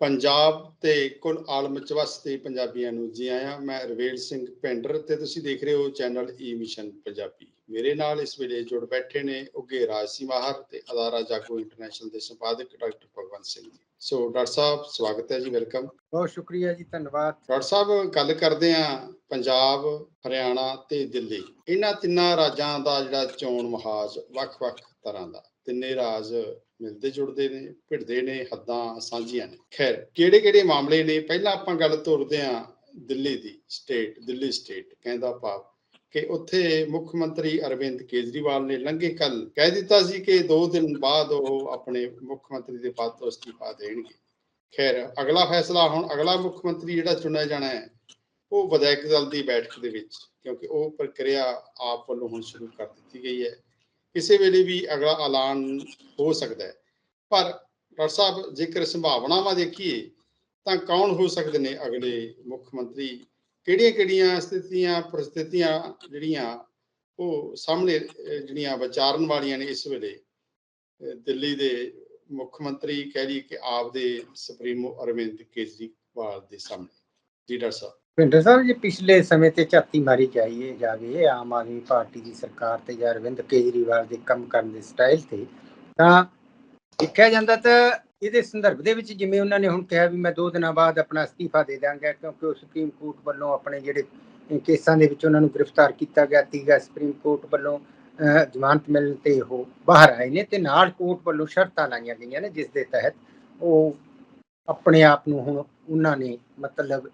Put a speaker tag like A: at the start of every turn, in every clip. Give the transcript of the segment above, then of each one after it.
A: ਪੰਜਾਬ ਤੇ ਕੁੱਲ ਆਲਮ ਵਿੱਚ ਵਸਦੇ ਪੰਜਾਬੀਆਂ ਨੂੰ ਜੀ ਆਇਆਂ। ਮੈਂ ਰਵੇਲ ਸਿੰਘ ਪਿੰਡਰ ਤੇ ਤੁਸੀਂ ਦੇਖ ਰਹੇ ਹੋ ਚੈਨਲ ਈ ਮਿਸ਼ਨ ਪੰਜਾਬੀ। ਮੇਰੇ ਨਾਲ ਇਸ ਵੇਲੇ ਜੁੜ ਬੈਠੇ ਨੇ ਉੱਗੇ ਰਾਜ ਸਿੰਘ ਮਾਹਰ ਤੇ ਅਦਾਰਾ ਜਾਗੋ ਇੰਟਰਨੈਸ਼ਨਲ ਦੇ ਸੰਪਾਦਕ doctor Bhagwant Singh ji. So doctor ਸਾਹਿਬ ਸਵਾਗਤ ਹੈ ਜੀ ਵੈਲਕਮ।
B: ਬਹੁਤ ਸ਼ੁਕਰੀਆ ਜੀ ਧੰਨਵਾਦ।
A: ਡਾਕਟਰ ਸਾਹਿਬ ਗੱਲ ਕਰਦੇ ਆ ਪੰਜਾਬ ਹਰਿਆਣਾ ਤੇ ਦਿੱਲੀ। ਇਹਨਾਂ ਤਿੰਨਾਂ ਰਾਜਾਂ ਦਾ ਜਿਹੜਾ ਚੋਣ ਮਹਾਜ ਵੱਖ-ਵੱਖ ਤਰ੍ਹਾਂ ਦਾ। ਤਿੰਨੇ ਰਾਜ ਮਿਲਦੇ ਜੁੜਦੇ ਨੇ, ਭਿੜਦੇ ਨੇ, ਹੱਦਾਂ ਸਾਂਝੀਆਂ ਨੇ। ਖੈਰ, ਕਿਹੜੇ ਕਿਹੜੇ ਮਾਮਲੇ ਨੇ? ਪਹਿਲਾਂ ਆਪਾਂ ਗੱਲ ਤੋਰਦੇ ਆ ਦਿੱਲੀ ਦੀ ਸਟੇਟ ਦਿੱਲੀ ਸਟੇਟ ਕਹਿੰਦਾ ਭਾਵ ਕਿ ਉੱਥੇ ਮੁੱਖ ਮੰਤਰੀ ਅਰਵਿੰਦ ਕੇਜਰੀਵਾਲ ਨੇ ਲੰਘੇ ਕੱਲ ਕਹਿ ਦਿੱਤਾ ਸੀ ਕਿ 2 ਦਿਨ ਬਾਅਦ ਉਹ ਆਪਣੇ ਮੁੱਖ ਮੰਤਰੀ ਦੇ ਪਦ ਤੋਂ ਅਸਤੀਫਾ ਦੇਣਗੇ। ਖੈਰ, ਅਗਲਾ ਫੈਸਲਾ ਹੁਣ, ਅਗਲਾ ਮੁੱਖ ਮੰਤਰੀ ਜਿਹੜਾ ਚੁਣਿਆ ਜਾਣਾ ਹੈ, ਉਹ ਵਿਧਾਇਕ ਦਲ ਦੀ ਬੈਠਕ ਦੇ ਵਿੱਚ, ਕਿਉਂਕਿ ਉਹ ਪ੍ਰਕਿਰਿਆ ਆਪ ਵੱਲੋਂ ਹੁਣ ਸ਼ੁਰੂ ਕਰ ਦਿੱਤੀ ਗਈ ਹੈ। ਕਿਸੇ ਵੇਲੇ ਵੀ ਅਗਲਾ ਐਲਾਨ ਹੋ ਸਕਦਾ ਹੈ। ਪਰ ਡਾਕਟਰ ਸਾਹਿਬ, ਜੇਕਰ ਸੰਭਾਵਨਾਵਾਂ ਦੇਖੀਏ, ਤਾਂ ਕੌਣ ਹੋ ਸਕਦੇ ਨੇ ਅਗਲੇ ਮੁੱਖ ਮੰਤਰੀ? ਕਿਹੜੀਆਂ-ਕਿਹੜੀਆਂ ਸਥਿਤੀਆਂ, ਪ੍ਰਸਥਿਤੀਆਂ ਜਿਹੜੀਆਂ ਉਹ ਸਾਹਮਣੇ ਜਿਹੜੀਆਂ ਵਿਚਾਰਨ ਵਾਲੀਆਂ ਨੇ ਇਸ ਵੇਲੇ? ਦਿੱਲੀ ਦੇ ਮੁੱਖ ਮੰਤਰੀ ਕਹਿ ਲਈ ਕਿ ਆਪ ਦੇ ਸੁਪਰੀਮੋ ਅਰਵਿੰਦ ਕੇਜਰੀਵਾਲ ਦੇ ਸਾਹਮਣੇ। ਜੀ ਡਾਕਟਰ ਸਾਹਿਬ।
B: ਭਿੰਡਰ ਸਾਹਿਬ ਜੀ ਪਿਛਲੇ ਸਮੇਂ ਤੇ ਝਾਤੀ ਮਾਰੀ ਜਾਈਏ ਜਾਵੇ ਆਮ ਆਦਮੀ ਪਾਰਟੀ ਦੀ ਸਰਕਾਰ ਤੇ ਜਾਂ ਅਰਵਿੰਦ ਕੇਜਰੀਵਾਲ ਦੇ ਕੰਮ ਕਰਨ ਦੇ ਸਟਾਈਲ ਤੇ ਤਾਂ ਦੇਖਿਆ ਜਾਂਦਾ ਤਾਂ ਇਹਦੇ ਸੰਦਰਭ ਦੇ ਵਿੱਚ ਜਿਵੇਂ ਉਹਨਾਂ ਨੇ ਹੁਣ ਕਿਹਾ ਵੀ ਮੈਂ 2 ਦਿਨਾਂ ਬਾਅਦ ਆਪਣਾ ਅਸਤੀਫਾ ਦੇ ਦਾਂਗਾ ਕਿਉਂਕਿ ਉਹ ਸੁਪਰੀਮ ਕੋਰਟ ਵੱਲੋਂ ਆਪਣੇ ਜਿਹੜੇ ਕੇਸਾਂ ਦੇ ਵਿੱਚ ਉਹਨਾਂ ਨੂੰ ਗ੍ਰਿਫਤਾਰ ਕੀਤਾ ਗਿਆ ਤੀਗਾ ਸੁਪਰੀਮ ਕੋਰਟ ਵੱਲੋਂ ਅਹ, ਜ਼ਮਾਨਤ ਮਿਲਣ ਤੇ ਉਹ ਬਾਹਰ ਆਏ ਨੇ ਤੇ ਨਾਲ ਕੋਰਟ ਵੱਲੋਂ ਸ਼ਰਤਾਂ ਲਾਈਆਂ ਗਈਆਂ ਨੇ ਜਿਸ ਦੇ ਤਹਿਤ ਉਹ ਆਪਣੇ ਆਪ ਨੂੰ ਹੁਣ ਉਹਨਾਂ ਨੇ ਮਤਲਬ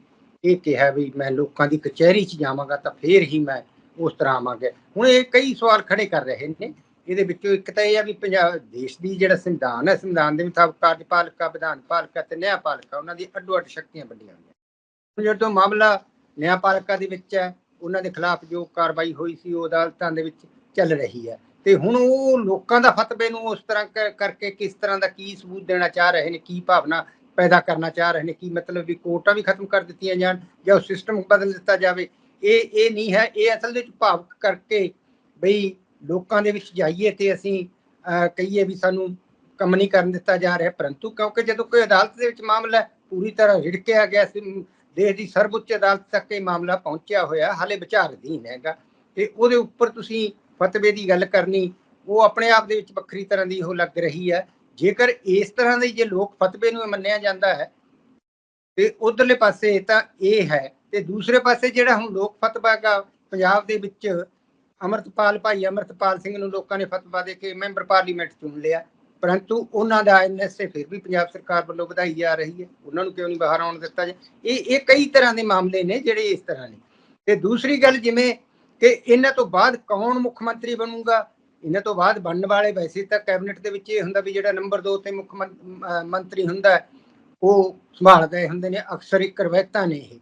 B: ਇਹ ਕਿਹਾ ਵੀ ਮੈਂ ਲੋਕਾਂ ਦੀ ਕਚਹਿਰੀ 'ਚ ਜਾਵਾਂਗਾ ਤਾਂ ਫੇਰ ਹੀ ਮੈਂ ਉਸ ਤਰ੍ਹਾਂ ਆਵਾਂਗਾ। ਹੁਣ ਇਹ ਕਈ ਸਵਾਲ ਖੜੇ ਕਰ ਰਹੇ ਨੇ। ਇਹਦੇ ਵਿੱਚੋਂ ਇੱਕ ਤਾਂ ਇਹ ਆ ਵੀ ਪੰਜਾਬ ਦੇਸ਼ ਦੀ ਜਿਹੜਾ ਸੰਵਿਧਾਨ ਹੈ, ਸੰਵਿਧਾਨ ਦੇ ਮੁਤਾਬਕ ਕਾਰਜਪਾਲਿਕਾ ਵਿਧਾਨ ਪਾਲਿਕਾ ਤੇ ਨਿਆਂਪਾਲਿਕਾ, ਉਹਨਾਂ ਦੀ ਅੱਡੋ ਅੱਡ ਸ਼ਕਤੀਆਂ ਵੰਡੀਆਂ ਹੋਈਆਂ ਹੁਣ ਜਦੋਂ ਮਾਮਲਾ ਨਿਆਂਪਾਲਿਕਾ ਦੇ ਵਿੱਚ ਹੈ, ਉਹਨਾਂ ਦੇ ਖਿਲਾਫ ਜੋ ਕਾਰਵਾਈ ਹੋਈ ਸੀ, ਉਹ ਅਦਾਲਤਾਂ ਦੇ ਵਿੱਚ ਚੱਲ ਰਹੀ ਹੈ। ਤੇ ਹੁਣ ਉਹ ਲੋਕਾਂ ਦਾ ਫਤਵੇ ਨੂੰ ਉਸ ਤਰ੍ਹਾਂ ਕਰਕੇ ਕਿਸ ਤਰ੍ਹਾਂ ਦਾ ਕੀ ਸਬੂਤ ਦੇਣਾ ਚਾਹ ਰਹੇ ਨੇ, ਕੀ ਭਾਵਨਾ ਪੈਦਾ ਕਰਨਾ ਚਾਹ ਰਹੇ ਨੇ, ਕੀ ਮਤਲਬ ਵੀ ਕੋਰਟਾਂ ਵੀ ਖਤਮ ਕਰ ਦਿੱਤੀਆਂ ਜਾਣ ਜਾਂ ਸਿਸਟਮ ਬਦਲ ਦਿੱਤਾ ਜਾਵੇ। ਇਹ ਇਹ ਨਹੀਂ ਹੈ, ਇਹ ਅਸਲ ਵਿੱਚ ਭਾਵਕ ਕਰਕੇ ਬਈ ਲੋਕਾਂ ਦੇ ਵਿੱਚ ਜਾਈਏ ਤੇ ਅਸੀਂ ਕਹੀਏ ਵੀ ਸਾਨੂੰ ਕੰਮ ਨਹੀਂ ਕਰਨ ਦਿੱਤਾ ਜਾ ਰਿਹਾ। ਪਰੰਤੂ ਕਿਉਂਕਿ ਜਦੋਂ ਕੋਈ ਅਦਾਲਤ ਦੇ ਵਿੱਚ ਮਾਮਲਾ ਪੂਰੀ ਤਰ੍ਹਾਂ ਝਿੜਕਿਆ ਗਿਆ ਸੀ, ਦੇਸ਼ ਦੀ ਸਰਵਉੱਚ ਅਦਾਲਤ ਤੱਕ ਇਹ ਮਾਮਲਾ ਪਹੁੰਚਿਆ ਹੋਇਆ, ਹਾਲੇ ਵਿਚਾਰ ਅਧੀਨ ਹੈਗਾ। ਤੇ ਉਹਦੇ ਉੱਪਰ ਤੁਸੀਂ ਫਤਵੇ ਦੀ ਗੱਲ ਕਰਨੀ, ਉਹ ਆਪਣੇ ਆਪ ਦੇ ਵਿੱਚ ਵੱਖਰੀ ਤਰ੍ਹਾਂ ਦੀ ਉਹ ਲੱਗ ਰਹੀ ਹੈ। ਜੇਕਰ ਇਸ ਤਰ੍ਹਾਂ ਦੇ ਜੇ ਲੋਕ ਫਤਵੇ ਨੂੰ ਮੰਨਿਆ ਜਾਂਦਾ ਹੈ, ਤੇ ਉਧਰਲੇ ਪਾਸੇ ਤਾਂ ਇਹ ਹੈ, ਤੇ ਦੂਸਰੇ ਪਾਸੇ ਜਿਹੜਾ ਹੁਣ ਲੋਕ ਫਤਵਾ ਹੈਗਾ ਪੰਜਾਬ ਦੇ ਵਿੱਚ ਅਮਰਤਪਾਲ ਭਾਈ ਅਮਰਤਪਾਲ ਸਿੰਘ ਨੂੰ ਲੋਕਾਂ ਨੇ ਫਤਵਾ ਦੇ ਕੇ ਮੈਂਬਰ ਪਾਰਲੀਮੈਂਟ ਚੁਣ ਲਿਆ, ਪਰੰਤੂ ਉਹਨਾਂ ਦਾ ਐਨਐਸਏ ਫਿਰ ਵੀ ਪੰਜਾਬ ਸਰਕਾਰ ਵੱਲੋਂ ਵਧਾਈ ਜਾ ਰਹੀ ਹੈ, ਉਹਨਾਂ ਨੂੰ ਕਿਉਂ ਨਹੀਂ ਬਾਹਰ ਆਉਣ ਦਿੱਤਾ ਜਾ? ਇਹ ਇਹ ਕਈ ਤਰ੍ਹਾਂ ਦੇ ਮਾਮਲੇ ਨੇ ਜਿਹੜੇ ਇਸ ਤਰ੍ਹਾਂ ਨੇ। ਤੇ ਦੂਸਰੀ ਗੱਲ ਜਿਵੇਂ ਕਿ ਇਹਨਾਂ ਤੋਂ ਬਾਅਦ ਕੌਣ ਮੁੱਖ ਮੰਤਰੀ ਬਣੂਗਾ ਇਹਨਾਂ ਤੋਂ ਬਾਅਦ ਬਣਨ ਵਾਲੇ ਵੈਸੇ ਤਾਂ ਕੈਬਨਿਟ ਦੇ ਵਿੱਚ ਇਹ ਹੁੰਦਾ ਵੀ ਜਿਹੜਾ ਨੰਬਰ 2 ਤੇ ਮੁੱਖ ਮੰਤਰੀ ਹੁੰਦਾ ਹੈ, ਉਹ ਸੰਭਾਲਦੇ ਹੁੰਦੇ ਨੇ ਅਕਸਰ ਇੱਕ ਰਵਾਇਤਾਂ ਨੇ ਇਹ।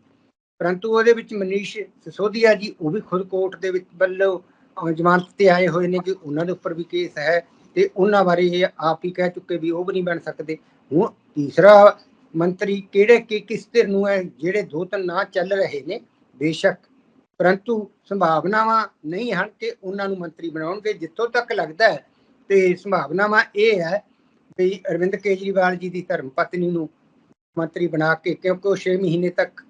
B: ਪਰੰਤੂ ਉਹਦੇ ਵਿੱਚ ਮਨੀਸ਼ ਸਿਸੋਦੀਆ ਜੀ ਉਹ ਵੀ ਖੁਦ ਕੋਰਟ ਦੇ ਵਿੱਚ ਵੱਲੋਂ ਜ਼ਮਾਨਤ ਤੇ ਆਏ ਹੋਏ ਨੇ ਕਿ ਉਹਨਾਂ ਦੇ ਉੱਪਰ ਵੀ ਕੇਸ ਹੈ ਤੇ ਉਹਨਾਂ ਬਾਰੇ ਇਹ ਆਪ ਹੀ ਕਹਿ ਚੁੱਕੇ ਵੀ ਉਹ ਵੀ ਨਹੀਂ ਬਣ ਸਕਦੇ। ਹੁਣ ਤੀਸਰਾ ਮੰਤਰੀ ਕਿਹੜੇ ਕਿ ਕਿਸ ਧਿਰ ਨੂੰ ਹੈ ਜਿਹੜੇ ਦੋ ਤਿੰਨ ਨਾਂ ਚੱਲ ਰਹੇ ਨੇ ਬੇਸ਼ੱਕ ਪਰੰਤੂ ਸੰਭਾਵਨਾਵਾਂ ਨਹੀਂ ਹਨ ਕਿ ਉਹਨਾਂ ਨੂੰ ਮੰਤਰੀ ਬਣਾਉਣਗੇ। ਜਿੱਥੋਂ ਤੱਕ ਲੱਗਦਾ ਹੈ ਤੇ ਸੰਭਾਵਨਾਵਾਂ ਇਹ ਹੈ ਵੀ ਅਰਵਿੰਦ ਕੇਜਰੀਵਾਲ ਜੀ ਦੀ ਧਰਮ ਪਤਨੀ ਨੂੰ ਮੰਤਰੀ ਬਣਾ ਕੇ ਕਿਉਂਕਿ ਉਹ 6 ਮਹੀਨੇ ਤੱਕ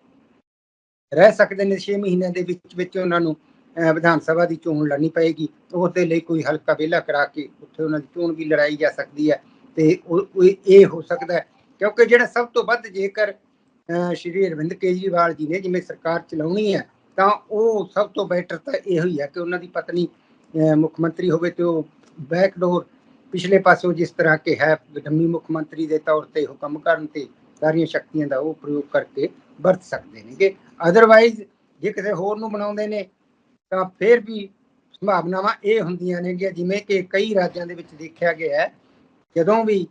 B: ਰਹਿ ਸਕਦੇ ਨੇ 6 ਮਹੀਨਿਆਂ ਦੇ ਵਿੱਚ ਵਿੱਚ ਉਹਨਾਂ ਨੂੰ ਅਹ, ਵਿਧਾਨ ਸਭਾ ਦੀ ਚੋਣ ਲੜਨੀ ਪਏਗੀ। ਉਸ ਲਈ ਕੋਈ ਹਲਕਾ ਵਿਹਲਾ ਕਰਾ ਕੇ ਉੱਥੇ ਉਹਨਾਂ ਦੀ ਚੋਣ ਵੀ ਲੜਾਈ ਜਾ ਸਕਦੀ ਹੈ ਤੇ ਉਹ ਉਹ ਇਹ ਹੋ ਸਕਦਾ ਹੈ। ਕਿਉਂਕਿ ਜਿਹੜਾ ਸਭ ਤੋਂ ਵੱਧ ਜੇਕਰ ਅਹ, ਸ਼੍ਰੀ ਅਰਵਿੰਦ ਕੇਜਰੀਵਾਲ ਜੀ ਨੇ ਜਿਵੇਂ ਸਰਕਾਰ ਚਲਾਉਣੀ ਹੈ ਤਾਂ ਉਹ ਸਭ ਤੋਂ ਬੈਟਰ ਤਾਂ ਇਹੋ ਹੀ ਹੈ ਕਿ ਉਹਨਾਂ ਦੀ ਪਤਨੀ ਮੁੱਖ ਮੰਤਰੀ ਹੋਵੇ ਤੇ ਉਹ ਬੈਕਡੋਰ ਪਿਛਲੇ ਪਾਸੋਂ ਜਿਸ ਤਰ੍ਹਾਂ ਕਿ ਹੈ, ਡੰਮੀ ਮੁੱਖ ਮੰਤਰੀ ਦੇ ਤੌਰ ਤੇ ਉਹ ਕੰਮ ਕਰਨ ਤੇ ਸਾਰੀਆਂ ਸ਼ਕਤੀਆਂ ਦਾ ਉਹ ਪ੍ਰਯੋਗ ਕਰਕੇ ਵਰਤ ਸਕਦੇ ਨੇਗੇ। ਅਦਰਵਾਈਜ਼ ਜੇ ਕਿਸੇ ਹੋਰ ਨੂੰ ਬਣਾਉਂਦੇ ਨੇ, ਤਾਂ ਫਿਰ ਵੀ ਸੰਭਾਵਨਾਵਾਂ ਇਹ ਹੁੰਦੀਆਂ ਨੇ ਕਿ ਜਿਵੇਂ ਕਿ ਕਈ ਰਾਜਾਂ ਦੇ ਵਿੱਚ ਦੇਖਿਆ ਗਿਆ ਹੈ, ਜਦੋਂ ਵੀ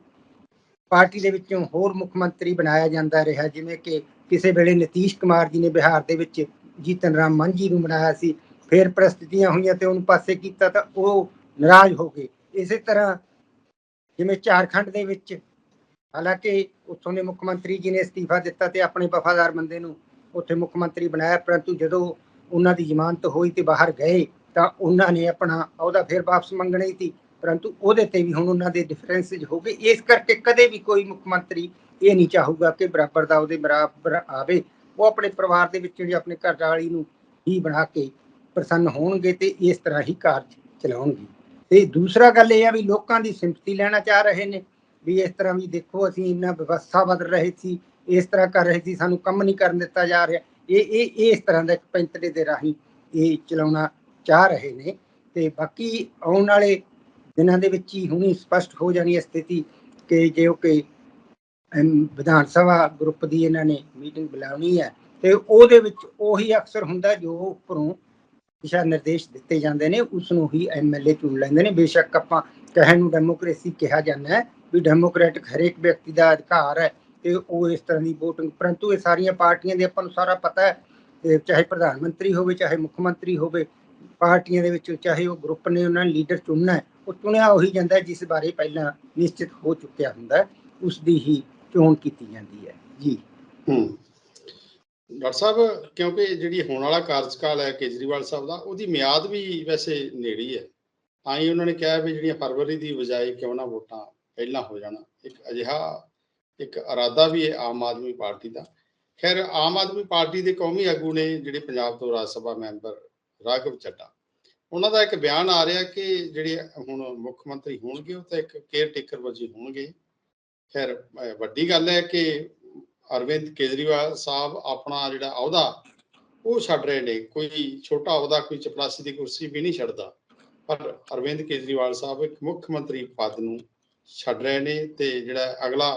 B: ਪਾਰਟੀ ਦੇ ਵਿੱਚੋਂ ਹੋਰ ਮੁੱਖ ਮੰਤਰੀ ਬਣਾਇਆ ਜਾਂਦਾ ਰਿਹਾ, ਜਿਵੇਂ ਕਿ ਕਿਸੇ ਵੇਲੇ ਨਤੀਸ਼ ਕੁਮਾਰ ਜੀ ਨੇ ਬਿਹਾਰ ਦੇ ਵਿੱਚ ਜੀਤਨ ਰਾਮ ਮਾਂਝੀ ਨੂੰ ਬਣਾਇਆ ਸੀ, ਫਿਰ ਪ੍ਰਸਥਿਤੀਆਂ ਹੋਈਆਂ ਤੇ ਉਹਨੂੰ ਪਾਸੇ ਕੀਤਾ ਤਾਂ ਉਹ ਨਾਰਾਜ਼ ਹੋ ਗਏ। ਇਸੇ ਤਰ੍ਹਾਂ ਜਿਵੇਂ ਝਾਰਖੰਡ ਦੇ ਵਿੱਚ, ਹਾਲਾਂਕਿ ਉੱਥੋਂ ਦੇ ਮੁੱਖ ਮੰਤਰੀ ਜੀ ਨੇ ਅਸਤੀਫਾ ਦਿੱਤਾ ਤੇ ਆਪਣੇ ਵਫਾਦਾਰ ਬੰਦੇ ਨੂੰ ਉੱਥੇ ਮੁੱਖ ਮੰਤਰੀ ਬਣਾਇਆ, ਪਰੰਤੂ ਜਦੋਂ ਉਹਨਾਂ ਦੀ ਜ਼ਮਾਨਤ ਹੋਈ ਤੇ ਬਾਹਰ ਗਏ ਤਾਂ ਉਹਨਾਂ ਨੇ ਆਪਣਾ ਅਹੁਦਾ ਫਿਰ ਵਾਪਸ ਮੰਗਣਾ ਹੀ ਸੀ। ਪਰੰਤੂ ਉਹਦੇ ਤੇ ਵੀ ਹੁਣ ਉਹਨਾਂ ਦੇ ਡਿਫਰੈਂਸਸ ਹੋ ਗਏ। ਇਸ ਕਰਕੇ ਕਦੇ ਵੀ ਕੋਈ ਮੁੱਖ ਮੰਤਰੀ ਇਹ ਨਹੀਂ ਚਾਹੂਗਾ ਕਿ ਬਰਾਬਰ ਦਾ ਉਹਦੇ ਬਰਾਬਰ ਆਵੇ। ਉਹ ਆਪਣੇ ਪਰਿਵਾਰ ਦੇ ਵਿੱਚ ਜਿਹੜੀ ਆਪਣੇ ਘਰ ਵਾਲੀ ਨੂੰ ਹੀ ਬਣਾ ਕੇ ਪ੍ਰਸੰਨ ਹੋਣਗੇ ਤੇ ਇਸ ਤਰ੍ਹਾਂ ਹੀ ਕਾਰਜ ਚਲਾਉਣਗੇ। ਤੇ ਦੂਸਰਾ ਗੱਲ ਇਹ ਆ ਵੀ ਲੋਕਾਂ ਦੀ ਸਿੰਪਥੀ ਲੈਣਾ ਚਾਹ ਰਹੇ ਨੇ, ਵੀ ਇਸ ਤਰ੍ਹਾਂ ਵੀ ਦੇਖੋ ਅਸੀਂ ਇੰਨਾ ਵਿਵਸਥਾ ਬਦਲ ਰਹੇ ਸੀ, ਇਸ ਤਰ੍ਹਾਂ ਕਰ ਰਹੇ ਸੀ, ਸਾਨੂੰ ਕੰਮ ਨਹੀਂ ਕਰਨ ਦਿੱਤਾ ਜਾ ਰਿਹਾ। ਇਹ ਇਹ ਇਸ ਤਰ੍ਹਾਂ ਦਾ ਇੱਕ ਪੈਂਤੜੇ ਦੇ ਰਾਹੀਂ ਇਹ ਚਲਾਉਣਾ ਚਾਹ ਰਹੇ ਨੇ। ਤੇ ਬਾਕੀ ਆਉਣ ਵਾਲੇ ਦਿਨਾਂ ਦੇ ਵਿੱਚ ਹੀ ਹੁਣੀ ਸਪਸ਼ਟ ਹੋ ਜਾਣੀ ਹੈ ਸਥਿਤੀ ਕਿ ਜੇ ਉਹ ਕਿ ਵਿਧਾਨ ਸਭਾ ਗਰੁੱਪ ਦੀ ਇਹਨਾਂ ਨੇ ਮੀਟਿੰਗ ਬੁਲਾਉਣੀ ਹੈ ਤੇ ਉਹਦੇ ਵਿੱਚ ਉਹੀ ਅਕਸਰ ਹੁੰਦਾ ਜੋ ਉੱਪਰੋਂ ਦਿਸ਼ਾ ਨਿਰਦੇਸ਼ ਦਿੱਤੇ ਜਾਂਦੇ ਨੇ ਉਸ ਨੂੰ ਹੀ ਐਮਐਲਏ ਚੁਣ ਲੈਂਦੇ ਨੇ। ਬੇਸ਼ੱਕ ਆਪਾਂ ਕਹਿਣ ਨੂੰ ਡੈਮੋਕ੍ਰੇਸੀ ਕਿਹਾ ਜਾਂਦਾ ਹੈ ਵੀ ਡੈਮੋਕ੍ਰੈਟਿਕ ਹਰੇਕ ਵਿਅਕਤੀ ਦਾ ਅਧਿਕਾਰ ਹੈ ਤੇ ਉਹ ਇਸ ਤਰ੍ਹਾਂ ਦੀ VOTING, ਪਰੰਤੂ ਇਹ ਸਾਰੀਆਂ ਪਾਰਟੀਆਂ ਦੇ ਆਪਾਂ ਨੂੰ ਸਾਰਾ ਪਤਾ ਹੈ ਚਾਹੇ ਪ੍ਰਧਾਨ ਮੰਤਰੀ ਹੋਵੇ, ਚਾਹੇ ਮੁੱਖ ਮੰਤਰੀ ਹੋਵੇ, ਪਾਰਟੀਆਂ ਦੇ ਵਿੱਚ ਚਾਹੇ ਉਹ ਗਰੁੱਪ ਨੇ ਉਹਨਾਂ ਨੇ ਲੀਡਰ ਚੁਣਨਾ ਹੈ, ਉਹ ਚੁਣਿਆ ਉਹੀ ਜਾਂਦਾ ਜਿਸ ਬਾਰੇ ਪਹਿਲਾਂ ਨਿਸ਼ਚਿਤ ਹੋ ਚੁੱਕਿਆ ਹੁੰਦਾ ਹੈ ਉਸ ਦੀ ਹੀ ਚੋਣ ਕੀਤੀ ਜਾਂਦੀ ਹੈ। ਜੀ।
A: ਹੂੰ। ਡਾਕਟਰ ਸਾਹਿਬ, ਕਿਉਂਕਿ ਜਿਹੜੀ ਹੋਣ ਵਾਲਾ ਕਾਰਜਕਾਲ ਹੈ ਕੇਜਰੀਵਾਲ ਸਾਹਿਬ ਦਾ, ਉਹਦੀ ਮਿਆਦ ਵੀ ਵੈਸੇ ਨੇੜੇ ਹੈ। ਤਾਂ ਹੀ ਉਹਨਾਂ ਨੇ ਕਿਹਾ ਵੀ ਜਿਹੜੀਆਂ ਫਰਵਰੀ ਦੀ ਬਜਾਏ ਕਿਉਂ ਨਾ ਵੋਟਾਂ ਪਹਿਲਾਂ ਹੋ ਜਾਣਾ। ਇੱਕ ਅਜਿਹਾ, ਇੱਕ ਇਰਾਦਾ ਵੀ ਹੈ ਆਮ ਆਦਮੀ ਪਾਰਟੀ ਦਾ। ਖੈਰ, ਆਮ ਆਦਮੀ ਪਾਰਟੀ ਦੇ ਕੌਮੀ ਆਗੂ ਨੇ ਜਿਹੜੇ ਪੰਜਾਬ ਤੋਂ ਰਾਜ ਸਭਾ ਮੈਂਬਰ ਰਾਘਵ ਚੱਡਾ ਉਹਨਾਂ ਦਾ ਇੱਕ ਬਿਆਨ ਆ ਰਿਹਾ ਕਿ ਜਿਹੜੇ ਹੁਣ ਮੁੱਖ ਮੰਤਰੀ ਹੋਣਗੇ, ਉਹ ਤਾਂ ਇੱਕ ਕੇਅਰ ਟੇਕਰ ਵਜੋਂ ਹੋਣਗੇ। ਖੈਰ ਵੱਡੀ ਗੱਲ ਹੈ ਕਿ ਅਰਵਿੰਦ ਕੇਜਰੀਵਾਲ ਸਾਹਿਬ ਆਪਣਾ ਜਿਹੜਾ ਅਹੁਦਾ, ਉਹ ਛੱਡ ਰਹੇ ਨੇ। ਕੋਈ ਛੋਟਾ ਅਹੁਦਾ, ਕੋਈ ਚਪੜਾਸੀ ਦੀ ਕੁਰਸੀ ਵੀ ਨਹੀਂ ਛੱਡਦਾ। ਪਰ ਅਰਵਿੰਦ ਕੇਜਰੀਵਾਲ ਸਾਹਿਬ ਇੱਕ ਮੁੱਖ ਮੰਤਰੀ ਪਦ ਨੂੰ ਛੱਡ ਰਹੇ ਨੇ ਤੇ ਜਿਹੜਾ ਅਗਲਾ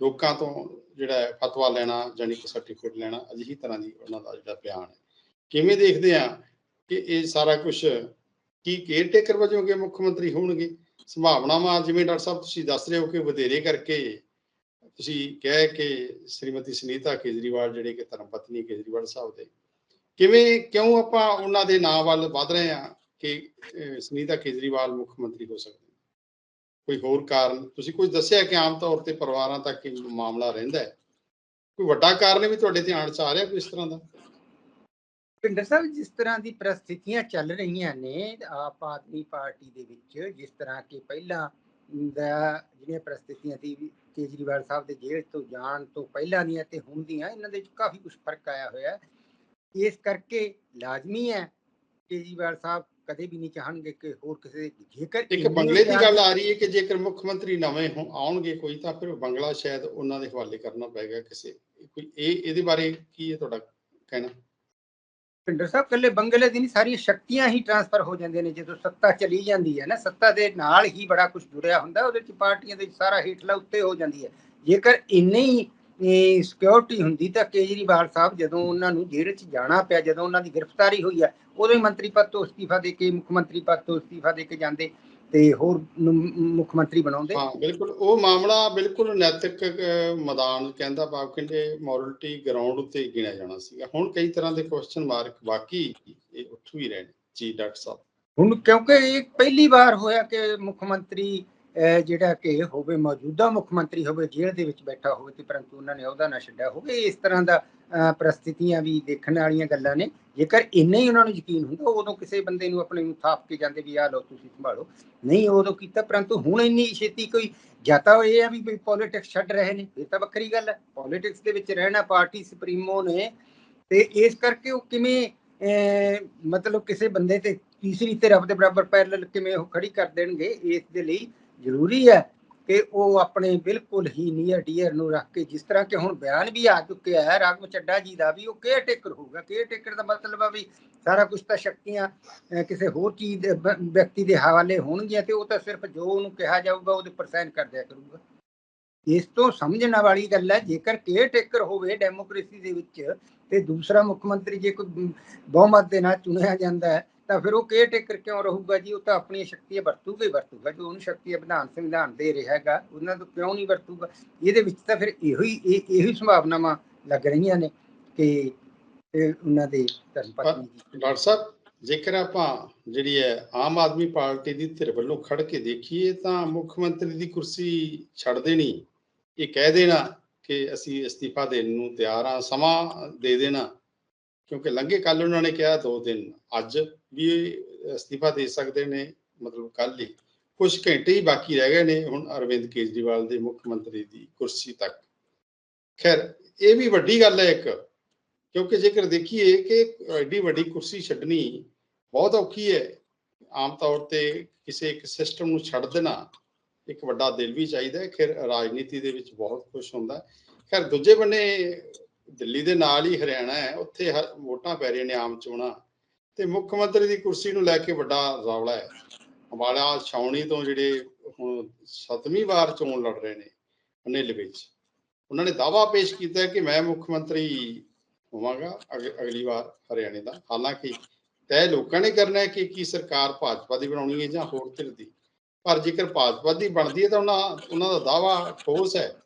A: ਲੋਕਾਂ ਤੋਂ ਜਿਹੜਾ ਫਤਵਾ ਲੈਣਾ ਜਾਨੀ ਕਿ ਸਰਟੀਫਿਕੇਟ ਲੈਣਾ, ਅਜਿਹੀ ਤਰ੍ਹਾਂ ਦੀ ਉਹਨਾਂ ਦਾ ਜਿਹੜਾ ਬਿਆਨ ਹੈ। ਕਿਵੇਂ ਦੇਖਦੇ ਆ ਕਿ ਇਹ ਸਾਰਾ ਕੁਝ ਕੀ ਕੇਅਰਟੇਕਰ ਟੇਕਰ ਵਜੋਂ ਮੁੱਖ ਮੰਤਰੀ ਹੋਣਗੇ? ਸੰਭਾਵਨਾਵਾਂ ਜਿਵੇਂ ਡਾਕਟਰ ਸਾਹਿਬ, ਤੁਸੀਂ ਦੱਸ ਰਹੇ ਹੋ ਕਿ ਵਧੇਰੇ ਕਰਕੇ ਤੁਸੀਂ ਕਹਿ ਕੇ ਸ਼੍ਰੀਮਤੀ ਸੁਨੀਤਾ ਕੇਜਰੀਵਾਲ, ਜਿਹੜੇ ਕਿ ਧਰਮ ਪਤਨੀ ਕੇਜਰੀਵਾਲ ਸਾਹਿਬ ਦੇ, ਕਿਵੇਂ, ਕਿਉਂ ਆਪਾਂ ਉਹਨਾਂ ਦੇ ਨਾਂ ਵੱਲ ਵਧ ਰਹੇ ਹਾਂ ਕਿ ਸੁਨੀਤਾ ਕੇਜਰੀਵਾਲ ਮੁੱਖ ਮੰਤਰੀ ਹੋ ਸਕਦੇ ਕੋਈ ਹੋਰ ਕਾਰਨ? ਤੁਸੀਂ ਕੁਝ ਦੱਸਿਆ ਕਿ ਆਮ ਤੌਰ ਤੇ ਪਰਿਵਾਰਾਂ ਤੱਕ ਇਹ ਮਾਮਲਾ ਰਹਿੰਦਾ ਹੈ? ਕੋਈ ਵੱਡਾ ਕਾਰਨ ਵੀ ਤੁਹਾਡੇ ਧਿਆਨ 'ਚ ਆ ਰਿਹਾ ਕੋਈ ਇਸ ਤਰ੍ਹਾਂ ਦਾ?
B: ਭਿੰਦਰ ਸਾਹਿਬ ਜਿਸ ਤਰ੍ਹਾਂ ਦੀ ਪ੍ਰਸਥਿਤੀਆਂ ਚੱਲ ਰਹੀਆਂ ਨੇ ਆਪ ਆਦਮੀ ਪਾਰਟੀ ਦੇ ਵਿੱਚ ਜਿਸ ਤਰ੍ਹਾਂ ਕਿ ਪਹਿਲਾਂ ਦਾ ਜਿਹੜੀਆਂ ਪ੍ਰਸਥਿਤੀਆਂ ਸੀ ਕੇਜਰੀਵਾਲ ਸਾਹਿਬ ਦੇ ਜੇਲ੍ਹ ਤੋਂ ਜਾਣ ਤੋਂ ਪਹਿਲਾਂ ਦੀਆਂ ਤੇ ਹੁਣ ਦੀਆਂ ਇਹਨਾਂ ਦੇ ਵਿੱਚ ਕਾਫੀ ਕੁਝ ਫ਼ਰਕ ਆਇਆ ਹੋਇਆ ਹੈ। ਇਸ ਕਰਕੇ ਲਾਜ਼ਮੀ ਹੈ ਕੇਜਰੀਵਾਲ ਸਾਹਿਬ ਕਦੇ ਵੀ ਨਹੀਂ ਚਾਹਣਗੇ ਕਿ ਹੋਰ ਕਿਸੇ ਜੇਕਰ
A: ਇੱਕ ਬੰਗਲੇ ਦੀ ਗੱਲ ਆ ਰਹੀ ਹੈ ਕਿ ਜੇਕਰ ਮੁੱਖ ਮੰਤਰੀ ਨਵੇਂ ਹੋ- ਆਉਣਗੇ ਕੋਈ ਤਾਂ ਫਿਰ ਬੰਗਲਾ ਸ਼ਾਇਦ ਉਹਨਾਂ ਦੇ ਹਵਾਲੇ ਕਰਨਾ ਪਏਗਾ ਕਿਸੇ। ਕੋਈ ਇਹ ਇਹਦੇ ਬਾਰੇ ਕੀ ਹੈ ਤੁਹਾਡਾ ਕਹਿਣਾ?
B: ਭਿੰਦਰ ਸਾਹਿਬ ਕੱਲੇ ਬੰਗਲੇ ਦੀ ਨਹੀਂ, ਸਾਰੀਆਂ ਸ਼ਕਤੀਆਂ ਹੀ ਟਰਾਂਸਫਰ ਹੋ ਜਾਂਦੇ ਨੇ, ਜਦੋਂ ਸੱਤਾ ਚਲੀ ਜਾਂਦੀ ਹੈ ਨਾ, ਸੱਤਾ ਦੇ ਨਾਲ ਹੀ ਬੜਾ ਕੁਝ ਜੁੜਿਆ ਹੁੰਦਾ, ਉਹਦੇ ਚ ਪਾਰਟੀਆਂ ਦੇ ਸਾਰਾ ਹੇਠਲਾ ਉੱਤੇ ਹੋ ਜਾਂਦੀ ਹੈ। ਜੇਕਰ ਇੰਨੀ ਹੀ ਸਿਕਿਉਰਿਟੀ ਹੁੰਦੀ ਤਾਂ ਕੇਜਰੀਵਾਲ ਸਾਹਿਬ ਜਦੋਂ ਉਹਨਾਂ ਨੂੰ ਜੇਲ੍ਹ 'ਚ ਜਾਣਾ ਪਿਆ, ਜਦੋਂ ਉਹਨਾਂ ਦੀ ਗ੍ਰਿਫਤਾਰੀ ਹੋਈ ਹੈ, ਉਦੋਂ ਹੀ ਮੰਤਰੀ ਪਦ ਤੋਂ ਅਸਤੀਫਾ ਦੇ ਕੇ, ਮੁੱਖ ਮੰਤਰੀ ਪਦ ਤੋਂ ਅਸਤੀਫਾ ਦੇ ਕੇ ਜਾਂਦੇ। ਤੇ ਹੋਰ ਮੁੱਖ ਮੰਤਰੀ ਬਣਾਉਂਦੇ?
A: ਹਾਂ ਬਿਲਕੁਲ। ਉਹ ਮਾਮਲਾ ਬਿਲਕੁਲ ਨੈਤਿਕ ਮੈਦਾਨ ਕਹਿੰਦਾ ਬਾਪ ਕਹਿੰਦੇ ਮੋਰਲਿਟੀ ਗਰਾਊਂਡ ਉੱਤੇ ਗਿਣਿਆ ਜਾਣਾ ਸੀਗਾ। ਹੁਣ ਕਈ ਤਰ੍ਹਾਂ ਦੇ ਕੁਐਸਚਨ ਮਾਰਕ ਬਾਕੀ ਇਹ ਉੱਠ ਵੀ ਰਹੇ ਜੀ ਡਾਕਟਰ ਸਾਹਿਬ।
B: ਹੁਣ ਕਿਉਂਕਿ ਇਹ ਪਹਿਲੀ ਵਾਰ ਹੋਇਆ ਕਿ ਮੁੱਖ ਮੰਤਰੀ ਜਿਹੜਾ ਕਿ ਹੋਵੇ ਮੌਜੂਦਾ ਮੁੱਖ ਮੰਤਰੀ ਹੋਵੇ ਜੇਲ੍ਹ ਦੇ ਵਿੱਚ ਬੈਠਾ ਹੋਵੇ ਤੇ ਪਰੰਤੂ ਉਹਨਾਂ ਨੇ ਉਹਦਾ ਨਾ ਛੱਡਿਆ ਹੋਵੇ ਇਸ ਤਰ੍ਹਾਂ ਦਾ ਪ੍ਰਸਥਿਤੀਆਂ ਵੀ ਦੇਖਣ ਵਾਲੀਆਂ ਗੱਲਾਂ ਨੇ। ਜੇਕਰ ਇੰਨਾ ਹੀ ਉਹਨਾਂ ਨੂੰ ਯਕੀਨ ਹੁੰਦਾ ਉਦੋਂ ਕਿਸੇ ਬੰਦੇ ਨੂੰ ਆਪਣੇ ਨੂੰ ਥਾਪ ਕੇ ਜਾਂਦੇ ਵੀ ਆ ਲਓ ਤੁਸੀਂ ਸੰਭਾਲੋ। ਨਹੀਂ ਉਦੋਂ ਕੀਤਾ ਪਰੰਤੂ ਹੁਣ ਇੰਨੀ ਛੇਤੀ ਕੋਈ ਜਾਂ ਤਾਂ ਉਹ ਇਹ ਆ ਵੀ ਪੋਲਿਟਿਕਸ ਛੱਡ ਰਹੇ ਨੇ ਇਹ ਤਾਂ ਵੱਖਰੀ ਗੱਲ ਹੈ। ਪੋਲਿਟਿਕਸ ਦੇ ਵਿੱਚ ਰਹਿਣਾ ਪਾਰਟੀ ਸੁਪਰੀਮੋ ਨੇ ਤੇ ਇਸ ਕਰਕੇ ਉਹ ਕਿਵੇਂ ਅਹ, ਮਤਲਬ ਕਿਸੇ ਬੰਦੇ ਤੇ ਤੀਸਰੀ ਧਿਰ ਆਪਦੇ ਬਰਾਬਰ ਪੈਰਲਲ ਕਿਵੇਂ ਉਹ ਖੜੀ ਕਰ ਦੇਣਗੇ ਇਸ ਦੇ ਲਈ ਜ਼ਰੂਰੀ ਹੈ ਕਿ ਉਹ ਆਪਣੇ ਬਿਲਕੁਲ ਹੀ ਨੀਅਰ ਡੀਅਰ ਨੂੰ ਰੱਖ ਕੇ, ਜਿਸ ਤਰ੍ਹਾਂ ਕਿ ਹੁਣ ਬਿਆਨ ਵੀ ਆ ਚੁੱਕਿਆ ਹੈ ਰਾਘਵ ਚੱਡਾ ਜੀ ਦਾ ਵੀ, ਉਹ ਕੇਅਰ ਟੇਕਰ ਹੋਊਗਾ। ਕੇਅਰ ਟੇਕਰ ਦਾ ਮਤਲਬ ਆ ਵੀ ਸਾਰਾ ਕੁਝ ਤਾਂ ਸ਼ਕਤੀਆਂ ਕਿਸੇ ਹੋਰ ਚੀਜ਼ ਵਿਅਕਤੀ ਦੇ ਹਵਾਲੇ ਹੋਣਗੀਆਂ ਤੇ ਉਹ ਤਾਂ ਸਿਰਫ ਜੋ ਉਹਨੂੰ ਕਿਹਾ ਜਾਊਗਾ, ਉਹਦੇ ਪਰ ਸਾਈਨ ਕਰ ਦਿਆ ਕਰੂਗਾ। ਇਸ ਤੋਂ ਸਮਝਣ ਵਾਲੀ ਗੱਲ ਹੈ ਜੇਕਰ ਕੇਅਰ ਟੇਕਰ ਹੋਵੇ ਡੈਮੋਕ੍ਰੇਸੀ ਦੇ ਵਿੱਚ ਤੇ ਦੂਸਰਾ ਮੁੱਖ ਮੰਤਰੀ ਜੇ ਕੋਈ ਬਹੁਮਤ ਦੇ ਨਾਲ ਚੁਣਿਆ ਜਾਂਦਾ ਹੈ ਤਾਂ ਫਿਰ ਉਹ ਕੇਅਰ ਟੇਕਰ ਕਿਉਂ ਰਹੂਗਾ ਜੀ? ਉਹ ਤਾਂ ਆਪਣੀਆਂ ਸ਼ਕਤੀਆਂ ਵਰਤੂਗਾ ਹੀ ਵਰਤੂਗਾ। ਜੋ ਉਹਨੂੰ ਸ਼ਕਤੀਆਂ ਵਿਧਾਨ ਸੰਵਿਧਾਨ ਦੇ ਰਿਹਾ ਹੈਗਾ ਉਹਨਾਂ ਤੋਂ ਕਿਉਂ ਨਹੀਂ ਵਰਤੂਗਾ? ਇਹਦੇ ਵਿੱਚ ਤਾਂ ਫਿਰ ਇਹੋ ਹੀ ਇਹ ਇਹੋ ਹੀ ਸੰਭਾਵਨਾਵਾਂ ਲੱਗ ਰਹੀਆਂ ਨੇ ਕਿ ਉਹਨਾਂ ਦੇ ਧਰਮ ਪਤਨੀ
A: ਡਾਕਟਰ ਸਾਹਿਬ ਜੇਕਰ ਆਪਾਂ ਜਿਹੜੀ ਹੈ ਆਮ ਆਦਮੀ ਪਾਰਟੀ ਦੀ ਧਿਰ ਵੱਲੋਂ ਖੜ ਕੇ ਦੇਖੀਏ ਤਾਂ ਮੁੱਖ ਮੰਤਰੀ ਦੀ ਕੁਰਸੀ ਛੱਡ ਦੇਣੀ ਇਹ ਕਹਿ ਦੇਣਾ ਕਿ ਅਸੀਂ ਅਸਤੀਫਾ ਦੇਣ ਨੂੰ ਤਿਆਰ ਹਾਂ ਸਮਾਂ ਦੇ ਦੇਣਾ। ਕਿਉਂਕਿ ਲੰਘੇ ਕੱਲ ਉਹਨਾਂ ਨੇ ਕਿਹਾ ਦੋ ਦਿਨ, ਅੱਜ ਵੀ ਅਸਤੀਫਾ ਦੇ ਸਕਦੇ ਨੇ, ਮਤਲਬ ਕੱਲ ਹੀ। ਕੁਝ ਘੰਟੇ ਹੀ ਬਾਕੀ ਰਹਿ ਗਏ ਨੇ ਹੁਣ ਅਰਵਿੰਦ ਕੇਜਰੀਵਾਲ ਦੇ ਮੁੱਖ ਮੰਤਰੀ ਦੀ ਕੁਰਸੀ ਤੱਕ। ਖੈਰ, ਇਹ ਵੀ ਵੱਡੀ ਗੱਲ ਹੈ ਇੱਕ, ਕਿਉਂਕਿ ਜੇਕਰ ਦੇਖੀਏ ਕਿ ਐਡੀ ਵੱਡੀ ਕੁਰਸੀ ਛੱਡਣੀ ਬਹੁਤ ਔਖੀ ਹੈ। ਆਮ ਤੌਰ ਤੇ ਕਿਸੇ ਇੱਕ ਸਿਸਟਮ ਨੂੰ ਛੱਡ ਦੇਣਾ ਇੱਕ ਵੱਡਾ ਦਿਲ ਵੀ ਚਾਹੀਦਾ ਹੈ। ਖੈਰ, ਰਾਜਨੀਤੀ ਦੇ ਵਿੱਚ ਬਹੁਤ ਕੁਝ ਹੁੰਦਾ ਹੈ। ਖੈਰ, ਦੂਜੇ ਬੰਨੇ ਦਿੱਲੀ ਦੇ ਨਾਲ ਹੀ ਹਰਿਆਣਾ ਹੈ, ਉੱਥੇ ਵੋਟਾਂ ਪੈ ਰਹੀਆਂ ਨੇ ਆਮ ਚੋਣਾਂ। ਤੇ ਮੁੱਖ ਮੰਤਰੀ ਦੀ ਕੁਰਸੀ ਨੂੰ ਲੈ ਕੇ ਵੱਡਾ ਰੌਲਾ ਹੈ। ਅੰਬਾਲਾ ਛਾਉਣੀ ਤੋਂ ਜਿਹੜੇ ਹੁਣ ਸੱਤਵੀਂ ਵਾਰ ਚੋਣ ਲੜ ਰਹੇ ਨੇ ਅਨਿਲ ਵਿੱਚ। ਉਹਨਾਂ ਨੇ ਦਾਅਵਾ ਪੇਸ਼ ਕੀਤਾ ਕਿ ਮੈਂ ਮੁੱਖ ਮੰਤਰੀ ਹੋਵਾਂਗਾ ਅਗ- ਅਗਲੀ ਵਾਰ ਹਰਿਆਣੇ ਦਾ। ਹਾਲਾਂਕਿ ਤੈਅ ਲੋਕਾਂ ਨੇ ਕਰਨਾ ਹੈ ਕਿ ਕੀ ਸਰਕਾਰ ਭਾਜਪਾ ਦੀ ਬਣਾਉਣੀ ਹੈ ਜਾਂ ਹੋਰ ਧਿਰ ਦੀ। ਪਰ ਜੇਕਰ ਭਾਜਪਾ ਦੀ ਬਣਦੀ ਹੈ ਤਾਂ ਉਹਨਾਂ ਉਹਨਾਂ ਦਾ ਦਾਅਵਾ ਠੋਸ ਹੈ।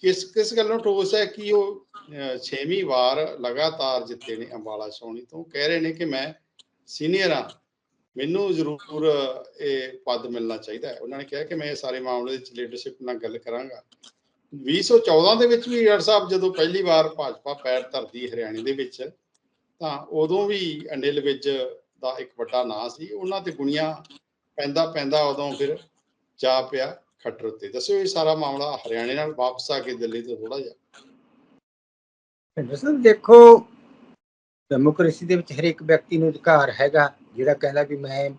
A: ਕਿਸ ਕਿਸ ਗੱਲੋਂ ਠੋਸ ਹੈ ਕਿ ਉਹ ਅਹ, ਛੇਵੀਂ ਵਾਰ ਲਗਾਤਾਰ ਜਿੱਤੇ ਨੇ ਅੰਬਾਲਾ ਛਾਉਣੀ ਤੋਂ? ਕਹਿ ਰਹੇ ਨੇ ਕਿ ਮੈਂ ਸੀਨੀਅਰ ਹਾਂ। ਮੈਨੂੰ ਜ਼ਰੂਰ ਇਹ ਪਦ ਮਿਲਣਾ ਚਾਹੀਦਾ ਹੈ। ਉਹਨਾਂ ਨੇ ਕਿਹਾ ਕਿ ਮੈਂ ਸਾਰੇ ਮਾਮਲੇ ਵਿੱਚ ਲੀਡਰਸ਼ਿਪ ਨਾਲ ਗੱਲ ਕਰਾਂਗਾ। 2014 ਦੇ ਵਿੱਚ ਵੀ ਡਾਕਟਰ ਸਾਹਿਬ ਜਦੋਂ ਪਹਿਲੀ ਵਾਰ ਭਾਜਪਾ ਪੈਰ ਧਰਦੀ ਹਰਿਆਣੇ ਦੇ ਵਿੱਚ ਤਾਂ ਉਦੋਂ ਵੀ ਅਨਿਲ ਵਿਜ ਦਾ ਇੱਕ ਵੱਡਾ ਨਾਂ ਸੀ। ਉਹਨਾਂ ਤੇ ਗੁਣੀਆਂ ਪੈਂਦਾ ਪੈਂਦਾ ਉਦੋਂ ਫਿਰ ਜਾ ਪਿਆ। ਖੱਟਰ ਉੱਤੇ। ਦੱਸੋ ਇਹ ਸਾਰਾ ਮਾਮਲਾ ਹਰਿਆਣੇ ਨਾਲ ਵਾਪਸ ਆ ਕੇ ਦਿੱਲੀ ਤੋਂ ਥੋੜਾ ਜਿਹਾ।
B: ਭਿੰਦਰ ਦੇਖੋ ਡੈਮੋਕ੍ਰੇਸੀ ਦੇ ਵਿੱਚ ਹਰੇਕ ਵਿਅਕਤੀ ਨੂੰ ਅਧਿਕਾਰ ਹੈਗਾ ਜਿਹੜਾ ਕਹਿੰਦਾ ਵੀ ਮੈਂ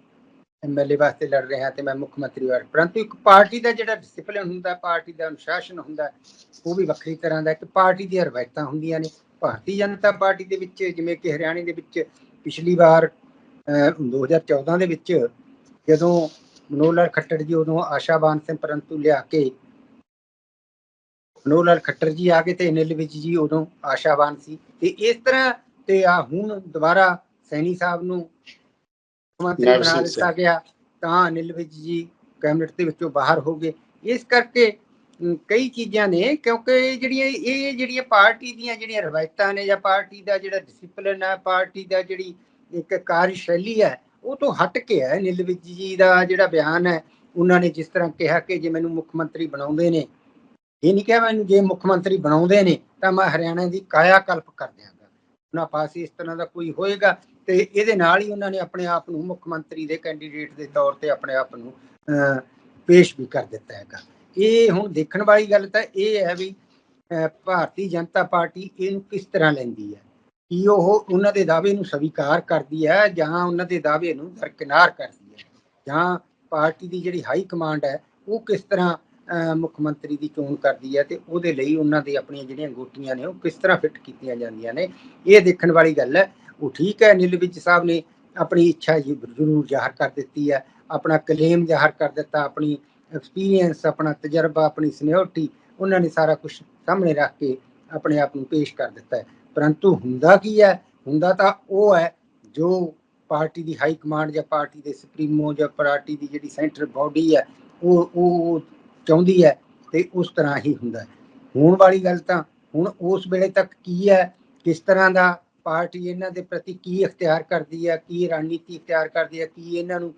B: ਐਮਐਲਏ ਵਾਸਤੇ ਲੜ ਰਿਹਾ ਤੇ ਮੈਂ ਮੁੱਖ ਮੰਤਰੀ ਵਾਰ ਪਰੰਤੂ ਇੱਕ ਪਾਰਟੀ ਦਾ ਜਿਹੜਾ ਡਿਸਪਲਿਨ ਹੁੰਦਾ ਪਾਰਟੀ ਦਾ ਅਨੁਸ਼ਾਸਨ ਹੁੰਦਾ ਉਹ ਵੀ ਵੱਖਰੀ ਤਰ੍ਹਾਂ ਦਾ ਇੱਕ ਪਾਰਟੀ ਦੀਆਂ ਰਵਾਇਤਾਂ ਹੁੰਦੀਆਂ ਨੇ। ਭਾਰਤੀ ਜਨਤਾ ਪਾਰਟੀ ਦੇ ਵਿੱਚ ਜਿਵੇਂ ਕਿ ਹਰਿਆਣੇ ਦੇ ਵਿੱਚ ਪਿਛਲੀ ਵਾਰ ਅਹ, 2014 ਦੇ ਵਿੱਚ ਜਦੋਂ ਮਨੋਹਰ ਲਾਲ ਖੱਟੜ ਜੀ ਉਦੋਂ ਆਸ਼ਾਬਾਨ ਸਿੰਘ ਪਰੰਤੂ ਲਿਆ ਕੇ ਮਨੋਹਰ ਲਾਲ ਖੱਟਰ ਜੀ ਆ ਗਏ ਤੇ ਅਨਿਲ ਵਿਜ ਜੀ ਉਦੋਂ ਆਸ਼ਾਵਾਨ ਸੀ। ਤੇ ਇਸ ਤਰ੍ਹਾਂ ਤੇ ਆ ਹੁਣ ਦੁਬਾਰਾ ਸੈਣੀ ਸਾਹਿਬ ਨੂੰ ਮੰਤਰੀ ਬਣਾ ਦਿੱਤਾ ਗਿਆ ਤਾਂ ਅਨਿਲ ਵਿਜ ਜੀ ਕੈਬਨਿਟ ਦੇ ਵਿੱਚੋਂ ਬਾਹਰ ਹੋ ਗਏ। ਇਸ ਕਰਕੇ ਕਈ ਚੀਜ਼ਾਂ ਨੇ ਕਿਉਂਕਿ ਜਿਹੜੀਆਂ ਇਹ ਜਿਹੜੀਆਂ ਪਾਰਟੀ ਦੀਆਂ ਜਿਹੜੀਆਂ ਰਵਾਇਤਾਂ ਨੇ ਜਾਂ ਪਾਰਟੀ ਦਾ ਜਿਹੜਾ ਡਿਸਪਲਿਨ ਹੈ ਪਾਰਟੀ ਦਾ ਜਿਹੜੀ ਇੱਕ ਕਾਰਜਸ਼ੈਲੀ ਹੈ ਉਹ ਤੋਂ ਹਟ ਕੇ ਹੈ ਅਨਿਲ ਵਿਜ ਜੀ ਦਾ ਜਿਹੜਾ ਬਿਆਨ ਹੈ, ਉਹਨਾਂ ਨੇ ਜਿਸ ਤਰ੍ਹਾਂ ਕਿਹਾ ਕਿ ਜੇ ਮੈਨੂੰ ਮੁੱਖ ਮੰਤਰੀ ਬਣਾਉਂਦੇ ਨੇ, ਇਹ ਨਹੀਂ ਕਿਹਾ ਮੈਨੂੰ ਜੇ ਮੁੱਖ ਮੰਤਰੀ ਬਣਾਉਂਦੇ ਨੇ, ਤਾਂ ਮੈਂ ਹਰਿਆਣਾ ਦੀ ਕਾਇਆ ਕਲਪ ਕਰ ਦਿਆਂਗਾ। ਉਹਨਾਂ ਪਾਸ ਇਸ ਤਰ੍ਹਾਂ ਦਾ ਕੋਈ ਹੋਏਗਾ ਤੇ ਇਹਦੇ ਨਾਲ ਹੀ ਉਹਨਾਂ ਨੇ ਆਪਣੇ ਆਪ ਨੂੰ ਮੁੱਖ ਮੰਤਰੀ ਦੇ ਕੈਂਡੀਡੇਟ ਦੇ ਤੌਰ ਤੇ ਆਪਣੇ ਆਪ ਨੂੰ ਪੇਸ਼ ਵੀ ਕਰ ਦਿੱਤਾ ਹੈਗਾ। ਇਹ ਹੁਣ ਦੇਖਣ ਵਾਲੀ ਗੱਲ ਤਾਂ ਇਹ ਹੈ ਵੀ ਭਾਰਤੀ ਜਨਤਾ ਪਾਰਟੀ ਇਹਨੂੰ ਕਿਸ ਤਰ੍ਹਾਂ ਲੈਂਦੀ ਹੈ? ਕੀ ਉਹ ਉਹਨਾਂ ਦੇ ਦਾਅਵੇ ਨੂੰ ਸਵੀਕਾਰ ਕਰਦੀ ਹੈ ਜਾਂ ਉਹਨਾਂ ਦੇ ਦਾਅਵੇ ਨੂੰ ਦਰਕਿਨਾਰ ਕਰਦੀ ਹੈ? ਜਾਂ ਪਾਰਟੀ ਦੀ ਜਿਹੜੀ ਹਾਈ ਕਮਾਂਡ ਹੈ, ਉਹ ਕਿਸ ਤਰ੍ਹਾਂ ਮੁੱਖ ਮੰਤਰੀ ਦੀ ਚੋਣ ਕਰਦੀ ਹੈ ਤੇ ਉਹਦੇ ਲਈ ਉਹਨਾਂ ਦੇ ਆਪਣੀਆਂ ਜਿਹੜੀਆਂ ਗੋਟੀਆਂ ਨੇ, ਉਹ ਕਿਸ ਤਰ੍ਹਾਂ ਫਿੱਟ ਕੀਤੀਆਂ ਜਾਂਦੀਆਂ ਨੇ? ਇਹ ਦੇਖਣ ਵਾਲੀ ਗੱਲ ਹੈ। ਉਹ ਠੀਕ ਹੈ, ਨਿਲ ਵਿੱਚ ਸਾਹਿਬ ਨੇ ਆਪਣੀ ਇੱਛਾ ਜ਼ਰੂਰ ਜ਼ਾਹਰ ਕਰ ਦਿੱਤੀ ਹੈ। ਆਪਣਾ ਕਲੇਮ ਜ਼ਾਹਰ ਕਰ ਦਿੱਤਾ, ਆਪਣੀ ਐਕਸਪੀਰੀਅੰਸ ਆਪਣਾ ਤਜਰਬਾ, ਆਪਣੀ ਸੀਨੀਅਰਟੀ ਉਹਨਾਂ ਨੇ ਸਾਰਾ ਕੁਝ ਸਾਹਮਣੇ ਰੱਖ ਕੇ ਆਪਣੇ ਆਪ ਨੂੰ ਪੇਸ਼ ਕਰ ਦਿੱਤਾ ਹੈ। ਪਰੰਤੂ ਹੁੰਦਾ ਕੀ ਹੈ? ਹੁੰਦਾ ਤਾਂ ਉਹ ਹੈ ਜੋ ਪਾਰਟੀ ਦੀ ਹਾਈ ਕਮਾਂਡ ਜਾਂ ਪਾਰਟੀ ਦੇ ਸੁਪਰੀਮੋ ਜਾਂ ਪਾਰਟੀ ਦੀ ਜਿਹੜੀ ਸੈਂਟਰ ਬਾਡੀ ਹੈ, ਉਹ ਉਹ ਚਾਹੁੰਦੀ ਹੈ ਤੇ ਉਸ ਤਰ੍ਹਾਂ ਹੀ ਹੁੰਦਾ ਹੋਣ ਵਾਲੀ ਗੱਲ ਤਾਂ ਹੁਣ ਉਸ ਵੇਲੇ ਤੱਕ ਕੀ ਹੈ? ਕਿਸ ਤਰ੍ਹਾਂ ਦਾ ਪਾਰਟੀ ਇਹਨਾਂ ਦੇ ਪ੍ਰਤੀ ਕੀ ਇਖਤਿਆਰ ਕਰਦੀ ਹੈ? ਕੀ ਰਣਨੀਤੀ ਇਖਤਿਆਰ ਕਰਦੀ ਹੈ? ਕੀ ਇਹਨਾਂ ਨੂੰ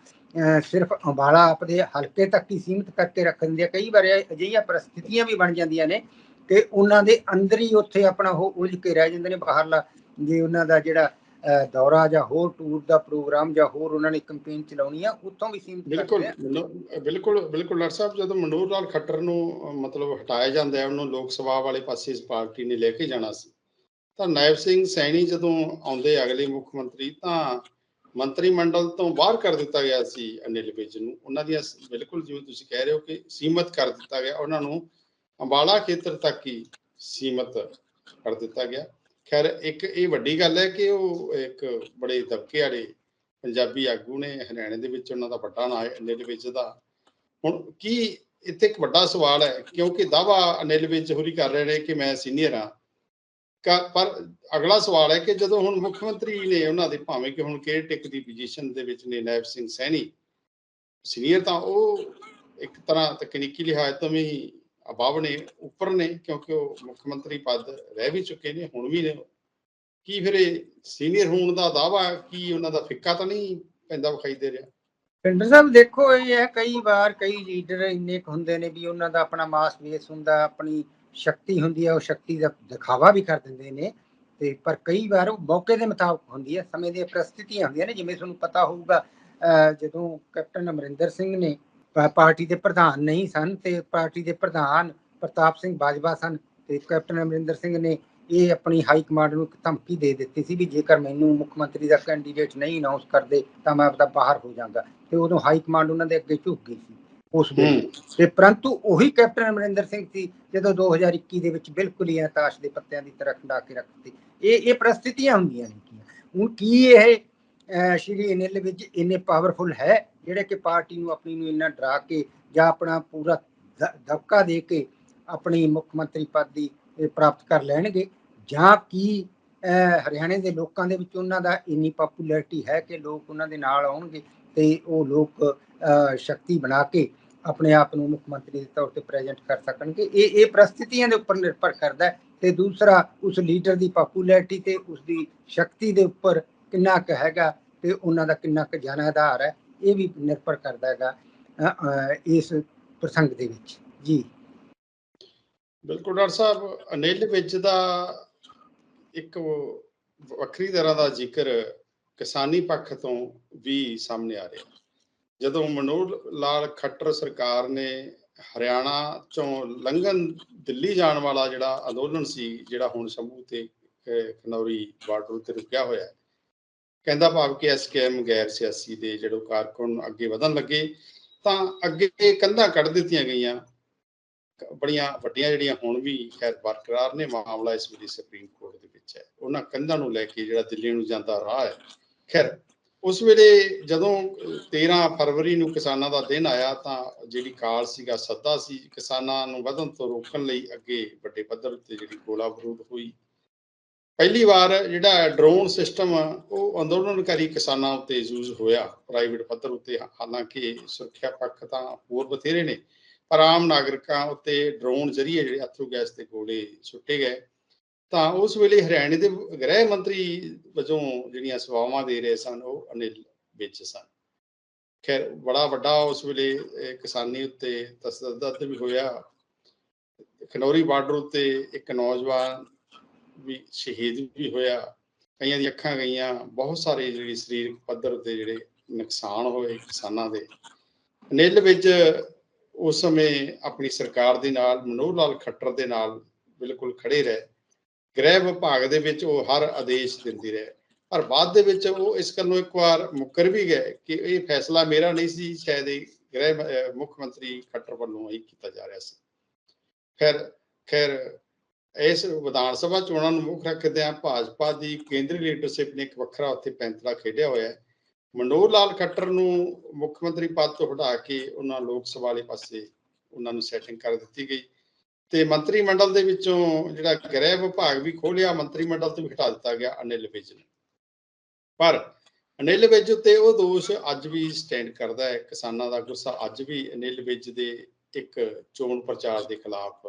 B: ਸਿਰਫ ਅੰਬਾਲਾ ਆਪਦੇ ਹਲਕੇ ਤੱਕ ਹੀ ਸੀਮਿਤ ਕਰਕੇ ਰੱਖਣ ਦੀ ਕਈ ਵਾਰ ਅਜਿਹੀਆਂ ਪਰਿਸਥਿਤੀਆਂ ਵੀ ਬਣ ਜਾਂਦੀਆਂ ਨੇ ਕਿ ਉਹਨਾਂ ਦੇ ਅੰਦਰ ਹੀ ਉੱਥੇ ਆਪਣਾ ਉਹ ਉਲਝ ਕੇ ਰਹਿ ਜਾਂਦੇ ਨੇ ਬਾਹਰਲਾ। ਜੇ ਉਹਨਾਂ ਦਾ ਜਿਹੜਾ ਦੌਰਾ ਜਾਂ ਹੋਰ ਟੂਰ ਦਾ ਪ੍ਰੋਗਰਾਮ ਜਾਂ ਹੋਰ ਉਹਨਾਂ ਨੇ ਕੈਂਪੇਨ ਚਲਾਉਣੀ ਆ ਉੱਥੋਂ ਵੀ ਸੀਮਿਤ
A: ਬਿਲਕੁਲ ਬਿਲਕੁਲ ਬਿਲਕੁਲ ਡਾਕਟਰ ਸਾਹਿਬ ਜਦੋਂ ਮਨੋਹਰ ਲਾਲ ਖੱਟਰ ਨੂੰ ਮਤਲਬ ਹਟਾਇਆ ਜਾਂਦਾ ਹੈ ਉਹਨੂੰ ਲੋਕ ਸਭਾ ਵਾਲੇ ਪਾਸੇ ਇਸ ਪਾਰਟੀ ਨੇ ਲੈ ਕੇ ਜਾਣਾ ਸੀ। ਤਾਂ ਨਾਇਬ ਸਿੰਘ ਸੈਣੀ ਜਦੋਂ ਆਉਂਦੇ ਅਗਲੇ ਮੁੱਖ ਮੰਤਰੀ ਤਾਂ ਮੰਤਰੀ ਮੰਡਲ ਤੋਂ ਬਾਹਰ ਕਰ ਦਿੱਤਾ ਗਿਆ ਸੀ ਅਨਿਲ ਵਿਜ ਨੂੰ। ਉਹਨਾਂ ਦੀਆਂ ਬਿਲਕੁਲ ਜਿਵੇਂ ਤੁਸੀਂ ਕਹਿ ਰਹੇ ਹੋ ਕਿ ਸੀਮਤ ਕਰ ਦਿੱਤਾ ਗਿਆ। ਉਹਨਾਂ ਨੂੰ ਅੰਬਾਲਾ ਖੇਤਰ ਤੱਕ ਹੀ ਸੀਮਤ ਕਰ ਦਿੱਤਾ ਗਿਆ। ਖੈਰ, ਇੱਕ ਇਹ ਵੱਡੀ ਗੱਲ ਹੈ ਕਿ ਉਹ ਇੱਕ ਬੜੇ ਦਬਕੇ ਵਾਲੇ ਪੰਜਾਬੀ ਆਗੂ ਨੇ, ਹਰਿਆਣੇ ਦੇ ਵਿੱਚ ਉਹਨਾਂ ਦਾ ਵੱਡਾ ਨਾਂ ਹੈ ਅਨਿਲ ਵਿਜ ਦਾ। ਹੁਣ ਕੀ ਇੱਥੇ ਇੱਕ ਵੱਡਾ ਸਵਾਲ ਹੈ, ਕਿਉਂਕਿ ਦਾਵਾ ਅਨਿਲ ਵਿਜ ਹੋਰੀ ਕਰ ਰਹੇ ਨੇ ਕਿ ਮੈਂ ਸੀਨੀਅਰ ਹਾਂ। ਪਰ ਅਗਲਾ ਸਵਾਲ ਹੈ ਕਿ ਜਦੋਂ ਹੁਣ ਮੁੱਖ ਮੰਤਰੀ ਨੇ ਉਹਨਾਂ ਦੇ ਭਾਵੇਂ ਕਿ ਹੁਣ ਕੇਅਰ ਟੇਕ ਦੀ ਪੋਜੀਸ਼ਨ ਦੇ ਵਿੱਚ ਨੇ, ਨਾਇਬ ਸਿੰਘ ਸੈਣੀ, ਸੀਨੀਅਰ ਤਾਂ ਉਹ ਇੱਕ ਤਰ੍ਹਾਂ ਤਕਨੀਕੀ ਲਿਹਾਜ਼ ਤੋਂ ਵੀ ਅਬਾਵ ਨੇ ਉੱਪਰ ਨੇ, ਕਿਉਂਕਿ ਉਹ ਮੁੱਖ ਮੰਤਰੀ ਪਦ ਰਹਿ ਵੀ ਚੁੱਕੇ ਨੇ, ਹੁਣ ਵੀ ਨੇ ਕੀ ਫਿਰ ਇਹ ਸੀਨੀਅਰ ਹੋਣ ਦਾ ਦਾਵਾ ਕੀ ਉਹਨਾਂ ਦਾ ਫਿੱਕਾ ਤਾਂ ਨਹੀਂ ਪੈਂਦਾ ਵਿਖਾਈ ਦੇ ਰਿਹਾ?
B: ਪਿੰਡਰ ਸਾਹਿਬ, ਦੇਖੋ ਇਹ ਹੈ, ਕਈ ਵਾਰ ਕਈ ਲੀਡਰ ਇੰਨੇ ਹੁੰਦੇ ਨੇ ਵੀ ਉਹਨਾਂ ਦਾ ਆਪਣਾ ਮਾਸ ਵੇਸ ਹੁੰਦਾ, ਆਪਣੀ ਸ਼ਕਤੀ ਹੁੰਦੀ ਹੈ ਉਹ ਸ਼ਕਤੀ ਦਾ ਦਿਖਾਵਾ ਵੀ ਕਰ ਦਿੰਦੇ ਨੇ। ਤੇ ਪਰ ਕਈ ਵਾਰ ਉਹ ਮੌਕੇ ਦੇ ਮੁਤਾਬਕ ਹੁੰਦੀ ਹੈ ਸਮੇਂ ਦੀਆਂ ਪ੍ਰਸਥਿਤੀਆਂ ਹੁੰਦੀਆਂ ਨੇ, ਜਿਵੇਂ ਤੁਹਾਨੂੰ ਪਤਾ ਹੋਊਗਾ ਜਦੋਂ ਕੈਪਟਨ ਅਮਰਿੰਦਰ ਸਿੰਘ ਨੇ ਪਾਰਟੀ ਦੇ ਪ੍ਰਧਾਨ ਨਹੀਂ ਸਨ ਤੇ ਪਾਰਟੀ ਦੇ ਪ੍ਰਧਾਨ ਪ੍ਰਤਾਪ ਸਿੰਘ ਬਾਜਵਾ ਸਨ ਤੇ ਕੈਪਟਨ ਅਮਰਿੰਦਰ ਸਿੰਘ ਨੇ ਇਹ ਆਪਣੀ ਹਾਈ ਕਮਾਂਡ ਨੂੰ ਇੱਕ ਧਮਕੀ ਦੇ ਦਿੱਤੀ ਸੀ ਵੀ ਜੇਕਰ ਮੈਨੂੰ ਮੁੱਖ ਮੰਤਰੀ ਦਾ ਕੈਂਡੀਡੇਟ ਨਹੀਂ ਅਨਾਉਂਸ ਕਰਦੇ ਤਾਂ ਮੈਂ ਆਪਦਾ ਬਾਹਰ ਹੋ ਜਾਵਾਂਗਾ ਤੇ ਉਦੋਂ ਹਾਈ ਕਮਾਂਡ ਉਹਨਾਂ ਦੇ ਅੱਗੇ ਝੁਕ ਗਈ ਸੀ ਉਸ ਵੇਲੇ। ਤੇ ਪਰੰਤੂ ਉਹੀ ਕੈਪਟਨ ਅਮਰਿੰਦਰ ਸਿੰਘ ਸੀ ਜਦੋਂ 2021 ਦੇ ਵਿੱਚ ਬਿਲਕੁਲ ਹੀ ਤਾਸ਼ ਦੇ ਪੱਤਿਆਂ ਦੀ ਤਰ੍ਹਾਂ ਖੰਡਾ ਕੇ ਰੱਖਤੀ ਇਹ ਇਹ ਪ੍ਰਸਥਿਤੀਆਂ ਹੁੰਦੀਆਂ ਨੇ ਹੁਣ ਕੀ ਇਹ ਸ਼੍ਰੀ ਅਨਿਲ ਵਿੱਚ ਇੰਨੇ ਪਾਵਰਫੁਲ ਹੈ? ਜਿਹੜੇ ਕਿ ਪਾਰਟੀ ਨੂੰ ਆਪਣੀ ਨੂੰ ਇੰਨਾ ਡਰਾ ਕੇ ਜਾਂ ਆਪਣਾ ਪੂਰਾ ਦ- ਦਬਕਾ ਦੇ ਕੇ ਆਪਣੀ ਮੁੱਖ ਮੰਤਰੀ ਪਦ ਦੀ ਇਹ ਪ੍ਰਾਪਤ ਕਰ ਲੈਣਗੇ, ਜਾਂ ਕੀ ਹਰਿਆਣੇ ਦੇ ਲੋਕਾਂ ਦੇ ਵਿੱਚ ਉਹਨਾਂ ਦਾ ਇੰਨੀ ਪਪੂਲੈਰਿਟੀ ਹੈ ਕਿ ਲੋਕ ਉਹਨਾਂ ਦੇ ਨਾਲ ਆਉਣਗੇ ਤੇ ਉਹ ਲੋਕ ਸ਼ਕਤੀ ਬਣਾ ਕੇ ਆਪਣੇ ਆਪ ਨੂੰ ਮੁੱਖ ਮੰਤਰੀ ਦੇ ਤੌਰ ਤੇ ਪ੍ਰੈਜ਼ੈਂਟ ਕਰ ਸਕਣਗੇ। ਇਹ ਇਹ ਪ੍ਰਸਥਿਤੀਆਂ ਦੇ ਉੱਪਰ ਨਿਰਭਰ ਕਰਦਾ ਹੈ ਤੇ ਦੂਸਰਾ, ਉਸ ਲੀਡਰ ਦੀ ਪਪੂਲੈਰਿਟੀ ਤੇ ਉਸ ਦੀ ਸ਼ਕਤੀ ਦੇ ਉੱਪਰ ਕਿੰਨਾ ਕੁ ਹੈਗਾ ਤੇ ਉਹਨਾਂ ਦਾ ਕਿੰਨਾ ਕੁ ਜਨ ਆਧਾਰ ਹੈ। ਇਹ ਵੀ ਨਿਰਭਰ ਕਰਦਾ ਹੈਗਾ ਇਸ ਪ੍ਰਸੰਗ ਦੇ ਵਿੱਚ। ਜੀ।
A: ਬਿਲਕੁਲ ਡਾਕਟਰ ਸਾਹਿਬ, ਅਨਿਲ ਵਿੱਚ ਦਾ ਇੱਕ ਵੱਖਰੀ ਤਰ੍ਹਾਂ ਦਾ ਜ਼ਿਕਰ ਕਿਸਾਨੀ ਪੱਖ ਤੋਂ ਵੀ ਸਾਹਮਣੇ ਆ ਰਿਹਾ। ਜਦੋਂ ਮਨੋਹਰ ਲਾਲ ਖੱਟਰ ਸਰਕਾਰ ਨੇ ਹਰਿਆਣਾ ਚੋਂ ਲੰਘਣ, ਦਿੱਲੀ ਜਾਣ ਵਾਲਾ ਜਿਹੜਾ ਅੰਦੋਲਨ ਸੀ, ਜਿਹੜਾ ਹੁਣ ਸ਼ੰਭੂ ਤੇ ਖਨੌਰੀ ਬਾਰਡਰ ਤੇ ਰੁਕਿਆ ਹੋਇਆ ਹੈ ਕਹਿੰਦਾ ਭਾਵ ਕਿ ਐਸਕੇਐਮ ਗੈਰ ਸਿਆਸੀ ਦੇ ਜਿਹੜੇ ਕਾਰਕੁਨ ਅੱਗੇ ਵਧਣ ਲੱਗੇ ਤਾਂ ਅੱਗੇ ਕੰਧਾਂ ਕੱਢ ਦਿੱਤੀਆਂ ਗਈਆਂ। ਬੜੀਆਂ ਵੱਡੀਆਂ ਜਿਹੜੀਆਂ ਹੁਣ ਵੀ ਖੈਰ ਬਰਕਰਾਰ ਨੇ ਮਾਮਲਾ ਇਸ ਵੇਲੇ ਸੁਪਰੀਮ ਕੋਰਟ ਦੇ ਵਿੱਚ ਹੈ। ਉਹਨਾਂ ਕੰਧਾਂ ਨੂੰ ਲੈ ਕੇ ਜਿਹੜਾ ਦਿੱਲੀ ਨੂੰ ਜਾਂਦਾ ਰਾਹ ਹੈ। ਖੈਰ ਉਸ ਵੇਲੇ ਜਦੋਂ ਅਹ, 13 ਫਰਵਰੀ ਨੂੰ ਕਿਸਾਨਾਂ ਦਾ ਦਿਨ ਆਇਆ ਤਾਂ ਜਿਹੜੀ ਕਾਲ ਸੀਗਾ ਸੱਦਾ ਸੀ ਕਿਸਾਨਾਂ ਨੂੰ ਵਧਣ ਤੋਂ ਰੋਕਣ ਲਈ ਅੱਗੇ ਵੱਡੇ ਪੱਧਰ ਤੇ ਜਿਹੜੀ ਗੋਲਾ ਬਰੂਦ ਹੋਈ। ਪਹਿਲੀ ਵਾਰ ਜਿਹੜਾ ਡਰੋਨ ਸਿਸਟਮ ਉਹ ਅੰਦੋਲਨਕਾਰੀ ਕਿਸਾਨਾਂ ਉੱਤੇ ਯੂਜ਼ ਹੋਇਆ ਪ੍ਰਾਈਵੇਟ ਪੱਧਰ ਉੱਤੇ। ਹਾਲਾਂਕਿ ਸੁਰੱਖਿਆ ਪੱਖ ਤਾਂ ਹੋਰ ਬਥੇਰੇ ਨੇ, ਪਰ ਆਮ ਨਾਗਰਿਕਾਂ ਉੱਤੇ ਡਰੋਨ ਜ਼ਰੀਏ ਜਿਹੜੇ ਅਥਰੂ ਗੈਸ ਦੇ ਗੋਲੇ ਸੁੱਟੇ ਗਏ। ਤਾਂ ਉਸ ਵੇਲੇ ਹਰਿਆਣੇ ਦੇ ਗ੍ਰਹਿ ਮੰਤਰੀ ਵਜੋਂ ਜਿਹੜੀਆਂ ਸੇਵਾਵਾਂ ਦੇ ਰਹੇ ਸਨ, ਉਹ ਅਨਿਲ ਵਿੱਚ ਸਨ। ਖੈਰ, ਬੜਾ ਵੱਡਾ ਉਸ ਵੇਲੇ ਕਿਸਾਨੀ ਉੱਤੇ ਤਸੱਦਦ ਵੀ ਹੋਇਆ। ਖਨੌਰੀ ਬਾਰਡਰ ਉੱਤੇ ਇੱਕ ਨੌਜਵਾਨ ਵੀ ਸ਼ਹੀਦ ਵੀ ਹੋਇਆ। ਕਈਆਂ ਦੀਆਂ ਅੱਖਾਂ ਗਈਆਂ। ਬਹੁਤ ਸਾਰੇ ਜਿਹੜੀ ਸਰੀਰਕ ਪੱਧਰ ਉੱਤੇ ਜਿਹੜੇ ਨੁਕਸਾਨ ਹੋਏ ਕਿਸਾਨਾਂ ਦੇ। ਅਨਿਲ ਵਿੱਚ ਉਸ ਸਮੇਂ ਆਪਣੀ ਸਰਕਾਰ ਦੇ ਨਾਲ, ਮਨੋਹਰ ਲਾਲ ਖੱਟਰ ਦੇ ਨਾਲ ਬਿਲਕੁਲ ਖੜੇ ਰਹੇ। ਗ੍ਰਹਿ ਵਿਭਾਗ ਦੇ ਵਿੱਚ ਉਹ ਹਰ ਆਦੇਸ਼ ਦਿੰਦੀ ਰਹੇ। ਪਰ ਬਾਅਦ ਦੇ ਵਿੱਚ ਉਹ ਇਸ ਗੱਲੋਂ ਇੱਕ ਵਾਰ ਮੁੱਕਰ ਵੀ ਗਏ ਕਿ ਇਹ ਫੈਸਲਾ ਮੇਰਾ ਨਹੀਂ ਸੀ, ਸ਼ਾਇਦ ਇਹ ਗ੍ਰਹਿ ਮੁੱਖ ਮੰਤਰੀ ਖੱਟਰ ਵੱਲੋਂ ਹੀ ਕੀਤਾ ਜਾ ਰਿਹਾ ਸੀ। ਫਿਰ ਖੈਰ ਇਸ ਵਿਧਾਨ ਸਭਾ ਚੋਣਾਂ ਨੂੰ ਮੁੱਖ ਰੱਖਦਿਆਂ ਭਾਜਪਾ ਦੀ ਕੇਂਦਰੀ ਲੀਡਰਸ਼ਿਪ ਨੇ ਇੱਕ ਵੱਖਰਾ ਉੱਥੇ ਪੈਂਤੜਾ ਖੇਡਿਆ ਹੋਇਆ ਹੈ। ਮਨੋਹਰ ਲਾਲ ਖੱਟਰ ਨੂੰ ਮੁੱਖ ਮੰਤਰੀ ਪਦ ਤੋਂ ਹਟਾ ਕੇ ਉਹਨਾਂ ਲੋਕ ਸਭਾ ਵਾਲੇ ਪਾਸੇ ਉਹਨਾਂ ਨੂੰ ਸੈਟਿੰਗ ਕਰ ਦਿੱਤੀ ਗਈ ਤੇ ਮੰਤਰੀ ਮੰਡਲ ਦੇ ਵਿੱਚੋਂ ਜਿਹੜਾ ਗ੍ਰਹਿ ਵਿਭਾਗ ਵੀ ਖੋਲਿਆ ਮੰਤਰੀ ਮੰਡਲ ਤੋਂ ਵੀ ਹਟਾ ਦਿੱਤਾ ਗਿਆ ਅਨਿਲ ਵਿਜ ਨੂੰ। ਪਰ ਅਨਿਲ ਵਿਜ ਉੱਤੇ ਉਹ ਦੋਸ਼ ਅੱਜ ਵੀ ਸਟੈਂਡ ਕਰਦਾ ਹੈ। ਕਿਸਾਨਾਂ ਦਾ ਗੁੱਸਾ ਅੱਜ ਵੀ ਅਨਿਲ ਵਿਜ ਦੇ ਇੱਕ ਚੋਣ ਪ੍ਰਚਾਰ ਦੇ ਖਿਲਾਫ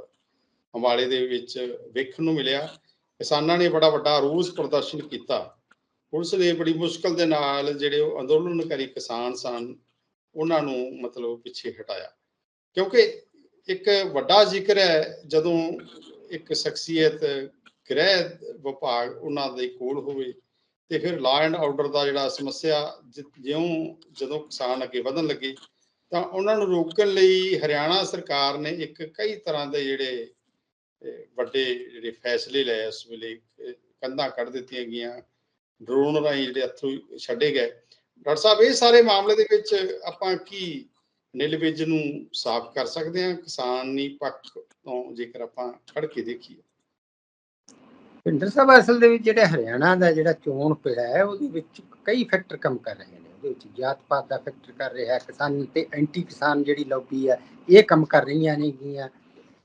A: ਅੰਬਾਲੇ ਦੇ ਵਿੱਚ ਵੇਖਣ ਨੂੰ ਮਿਲਿਆ। ਕਿਸਾਨਾਂ ਨੇ ਬੜਾ ਵੱਡਾ ਰੋਸ ਪ੍ਰਦਰਸ਼ਨ ਕੀਤਾ। ਪੁਲਿਸ ਨੇ ਬੜੀ ਮੁਸ਼ਕਲ ਦੇ ਨਾਲ ਜਿਹੜੇ ਉਹ ਅੰਦੋਲਨਕਾਰੀ ਕਿਸਾਨ ਸਨ, ਉਹਨਾਂ ਨੂੰ ਮਤਲਬ ਪਿੱਛੇ ਹਟਾਇਆ। ਕਿਉਂਕਿ ਇੱਕ ਵੱਡਾ ਜ਼ਿਕਰ ਹੈ, ਜਦੋਂ ਇੱਕ ਸ਼ਖਸੀਅਤ ਗ੍ਰਹਿ ਵਿਭਾਗ ਉਹਨਾਂ ਦੇ ਕੋਲ ਹੋਵੇ ਤੇ ਫਿਰ ਲਾ ਐਂਡ ਆਰਡਰ ਦਾ ਜਿਹੜਾ ਸਮੱਸਿਆ ਜਿਉਂ ਜਦੋਂ ਕਿਸਾਨ ਅੱਗੇ ਵਧਣ ਲੱਗੇ, ਤਾਂ ਉਹਨਾਂ ਨੂੰ ਰੋਕਣ ਲਈ ਹਰਿਆਣਾ ਸਰਕਾਰ ਨੇ ਇੱਕ ਕਈ ਤਰ੍ਹਾਂ ਦੇ ਜਿਹੜੇ ਵੱਡੇ ਜਿਹੜੇ ਫੈਸਲੇ ਲਏ ਉਸ ਵੇਲੇ ਕੰਧਾਂ ਕੱਢ ਦਿੱਤੀਆਂ ਗਈਆਂ, ਡਰੋਨ ਰਾਹੀਂ ਜਿਹੜੇ ਅਥਰੂ ਛੱਡੇ ਗਏ। ਡਾਕਟਰ ਸਾਹਿਬ, ਇਹ ਸਾਰੇ ਮਾਮਲੇ ਦੇ ਵਿੱਚ ਆਪਾਂ ਕੀ ਨਿਲ ਨੂੰ ਸਾਫ਼ ਕਰ ਸਕਦੇ ਹਾਂ? ਕਿਸਾਨੀ ਪੱਖ ਤੋਂ ਜੇਕਰ ਆਪਾਂ ਖੜ ਕੇ ਦੇਖੀਏ।
B: ਭਿੰਦਰ ਸਾਹਿਬ, ਅਸਲ ਦੇ ਵਿੱਚ ਜਿਹੜਾ ਹਰਿਆਣਾ ਦਾ ਜਿਹੜਾ ਚੋਣ ਪਿੜਾ ਹੈ, ਉਹਦੇ ਵਿੱਚ ਕਈ ਫੈਕਟਰ ਕੰਮ ਕਰ ਰਹੇ ਨੇ। ਉਹਦੇ ਵਿੱਚ ਜਾਤ ਪਾਤ ਦਾ ਫੈਕਟਰ ਕਰ ਰਿਹਾ ਹੈ ਕਿਸਾਨ ਤੇ ਐਂਟੀ ਕਿਸਾਨ ਜਿਹੜੀ ਲੌਬੀ ਹੈ ਇਹ ਕੰਮ ਕਰ ਰਹੀਆਂ ਨੇ ਗੀਆਂ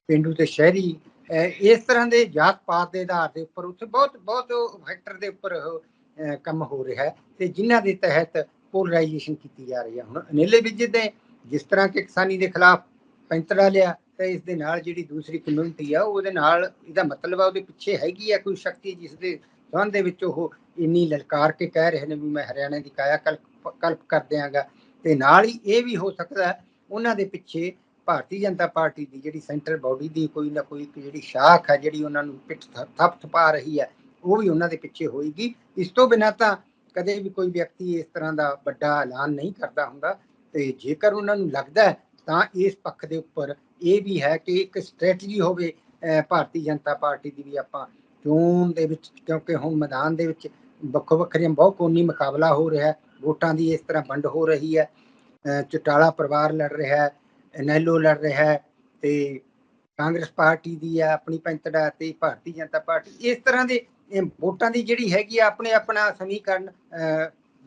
B: ਪਿੰਡੂ ਤੇ ਸ਼ਹਿਰੀ ਇਸ ਤਰ੍ਹਾਂ ਦੇ ਜਾਤ ਪਾਤ ਦੇ ਆਧਾਰ ਦੇ ਉੱਪਰ ਉੱਥੇ ਬਹੁਤ ਬਹੁਤ ਫੈਕਟਰ ਦੇ ਉੱਪਰ ਕੰਮ ਹੋ ਰਿਹਾ ਹੈ ਤੇ ਜਿਨ੍ਹਾਂ ਦੇ ਤਹਿਤ ਪੋਲਰਾਈਜੇਸ਼ਨ ਕੀਤੀ ਜਾ ਰਹੀ ਹੈ। ਹੁਣ ਅਨੇਲੇ ਵਿੱਚ ਦੇ ਜਿਸ ਤਰ੍ਹਾਂ ਕਿ ਕਿਸਾਨੀ ਦੇ ਖਿਲਾਫ ਪੈਂਤੜਾ ਲਿਆ, ਤੇ ਇਸ ਦੇ ਨਾਲ ਜਿਹੜੀ ਦੂਸਰੀ ਕਮਿਊਨਿਟੀ ਆ, ਉਹਦੇ ਨਾਲ ਇਹਦਾ ਮਤਲਬ ਆ, ਉਹਦੇ ਪਿੱਛੇ ਹੈਗੀ ਆ ਕੋਈ ਸ਼ਕਤੀ ਜਿਸ ਦੇ ਸੰਬੰਧ ਦੇ ਵਿੱਚ ਉਹ ਇੰਨੀ ਲਲਕਾਰ ਕੇ ਕਹਿ ਰਹੇ ਨੇ ਵੀ ਮੈਂ ਹਰਿਆਣਾ ਦੀ ਕਾਇਆ ਕਲਪ ਕਲਪ ਕਰ ਦਿਆਂਗਾ। ਤੇ ਨਾਲ ਹੀ ਇਹ ਵੀ ਹੋ ਸਕਦਾ ਉਹਨਾਂ ਦੇ ਪਿੱਛੇ ਭਾਰਤੀ ਜਨਤਾ ਪਾਰਟੀ ਦੀ ਜਿਹੜੀ ਸੈਂਟਰ ਬਾਡੀ ਦੀ ਕੋਈ ਨਾ ਕੋਈ ਇੱਕ ਜਿਹੜੀ ਸ਼ਾਖ ਹੈ ਜਿਹੜੀ ਉਹਨਾਂ ਨੂੰ ਪਿੱਠ ਥੱਪ ਥਪਾ ਰਹੀ ਹੈ ਉਹ ਵੀ ਉਹਨਾਂ ਦੇ ਪਿੱਛੇ ਹੋਏਗੀ। ਇਸ ਤੋਂ ਬਿਨਾਂ ਤਾਂ ਕਦੇ ਵੀ ਕੋਈ ਵਿਅਕਤੀ ਇਸ ਤਰ੍ਹਾਂ ਦਾ ਵੱਡਾ ਐਲਾਨ ਨਹੀਂ ਕਰਦਾ ਹੁੰਦਾ। ਤੇ ਜੇਕਰ ਉਹਨਾਂ ਨੂੰ ਲੱਗਦਾ ਤਾਂ ਇਸ ਪੱਖ ਦੇ ਉੱਪਰ ਇਹ ਵੀ ਹੈ ਕਿ ਇੱਕ ਸਟ੍ਰੈਟਜੀ ਹੋਵੇ ਭਾਰਤੀ ਜਨਤਾ ਪਾਰਟੀ ਦੀ ਵੀ ਆਪਾਂ ਚੋਣ ਦੇ ਵਿੱਚ ਕਿਉਂਕਿ ਹੁਣ ਮੈਦਾਨ ਦੇ ਵਿੱਚ ਵੱਖੋ ਵੱਖਰੀਆਂ ਬਹੁਤ ਕੋਨੀ ਮੁਕਾਬਲਾ ਹੋ ਰਿਹਾ ਵੋਟਾਂ ਦੀ ਇਸ ਤਰ੍ਹਾਂ ਵੰਡ ਹੋ ਰਹੀ ਹੈ ਅਹ, ਪਰਿਵਾਰ ਲੜ ਰਿਹਾ ਹੈ ਐਨਐਲਓ ਲੜ ਰਿਹਾ ਹੈ ਤੇ ਕਾਂਗਰਸ ਪਾਰਟੀ ਦੀ ਆ ਆਪਣੀ ਪੈਂਤੜਾ ਤੇ ਭਾਰਤੀ ਜਨਤਾ ਪਾਰਟੀ ਇਸ ਤਰ੍ਹਾਂ ਦੇ ਵੋਟਾਂ ਦੀ ਜਿਹੜੀ ਹੈਗੀ ਆਪਣੇ ਆਪਣਾ ਸਮੀਕਰਨ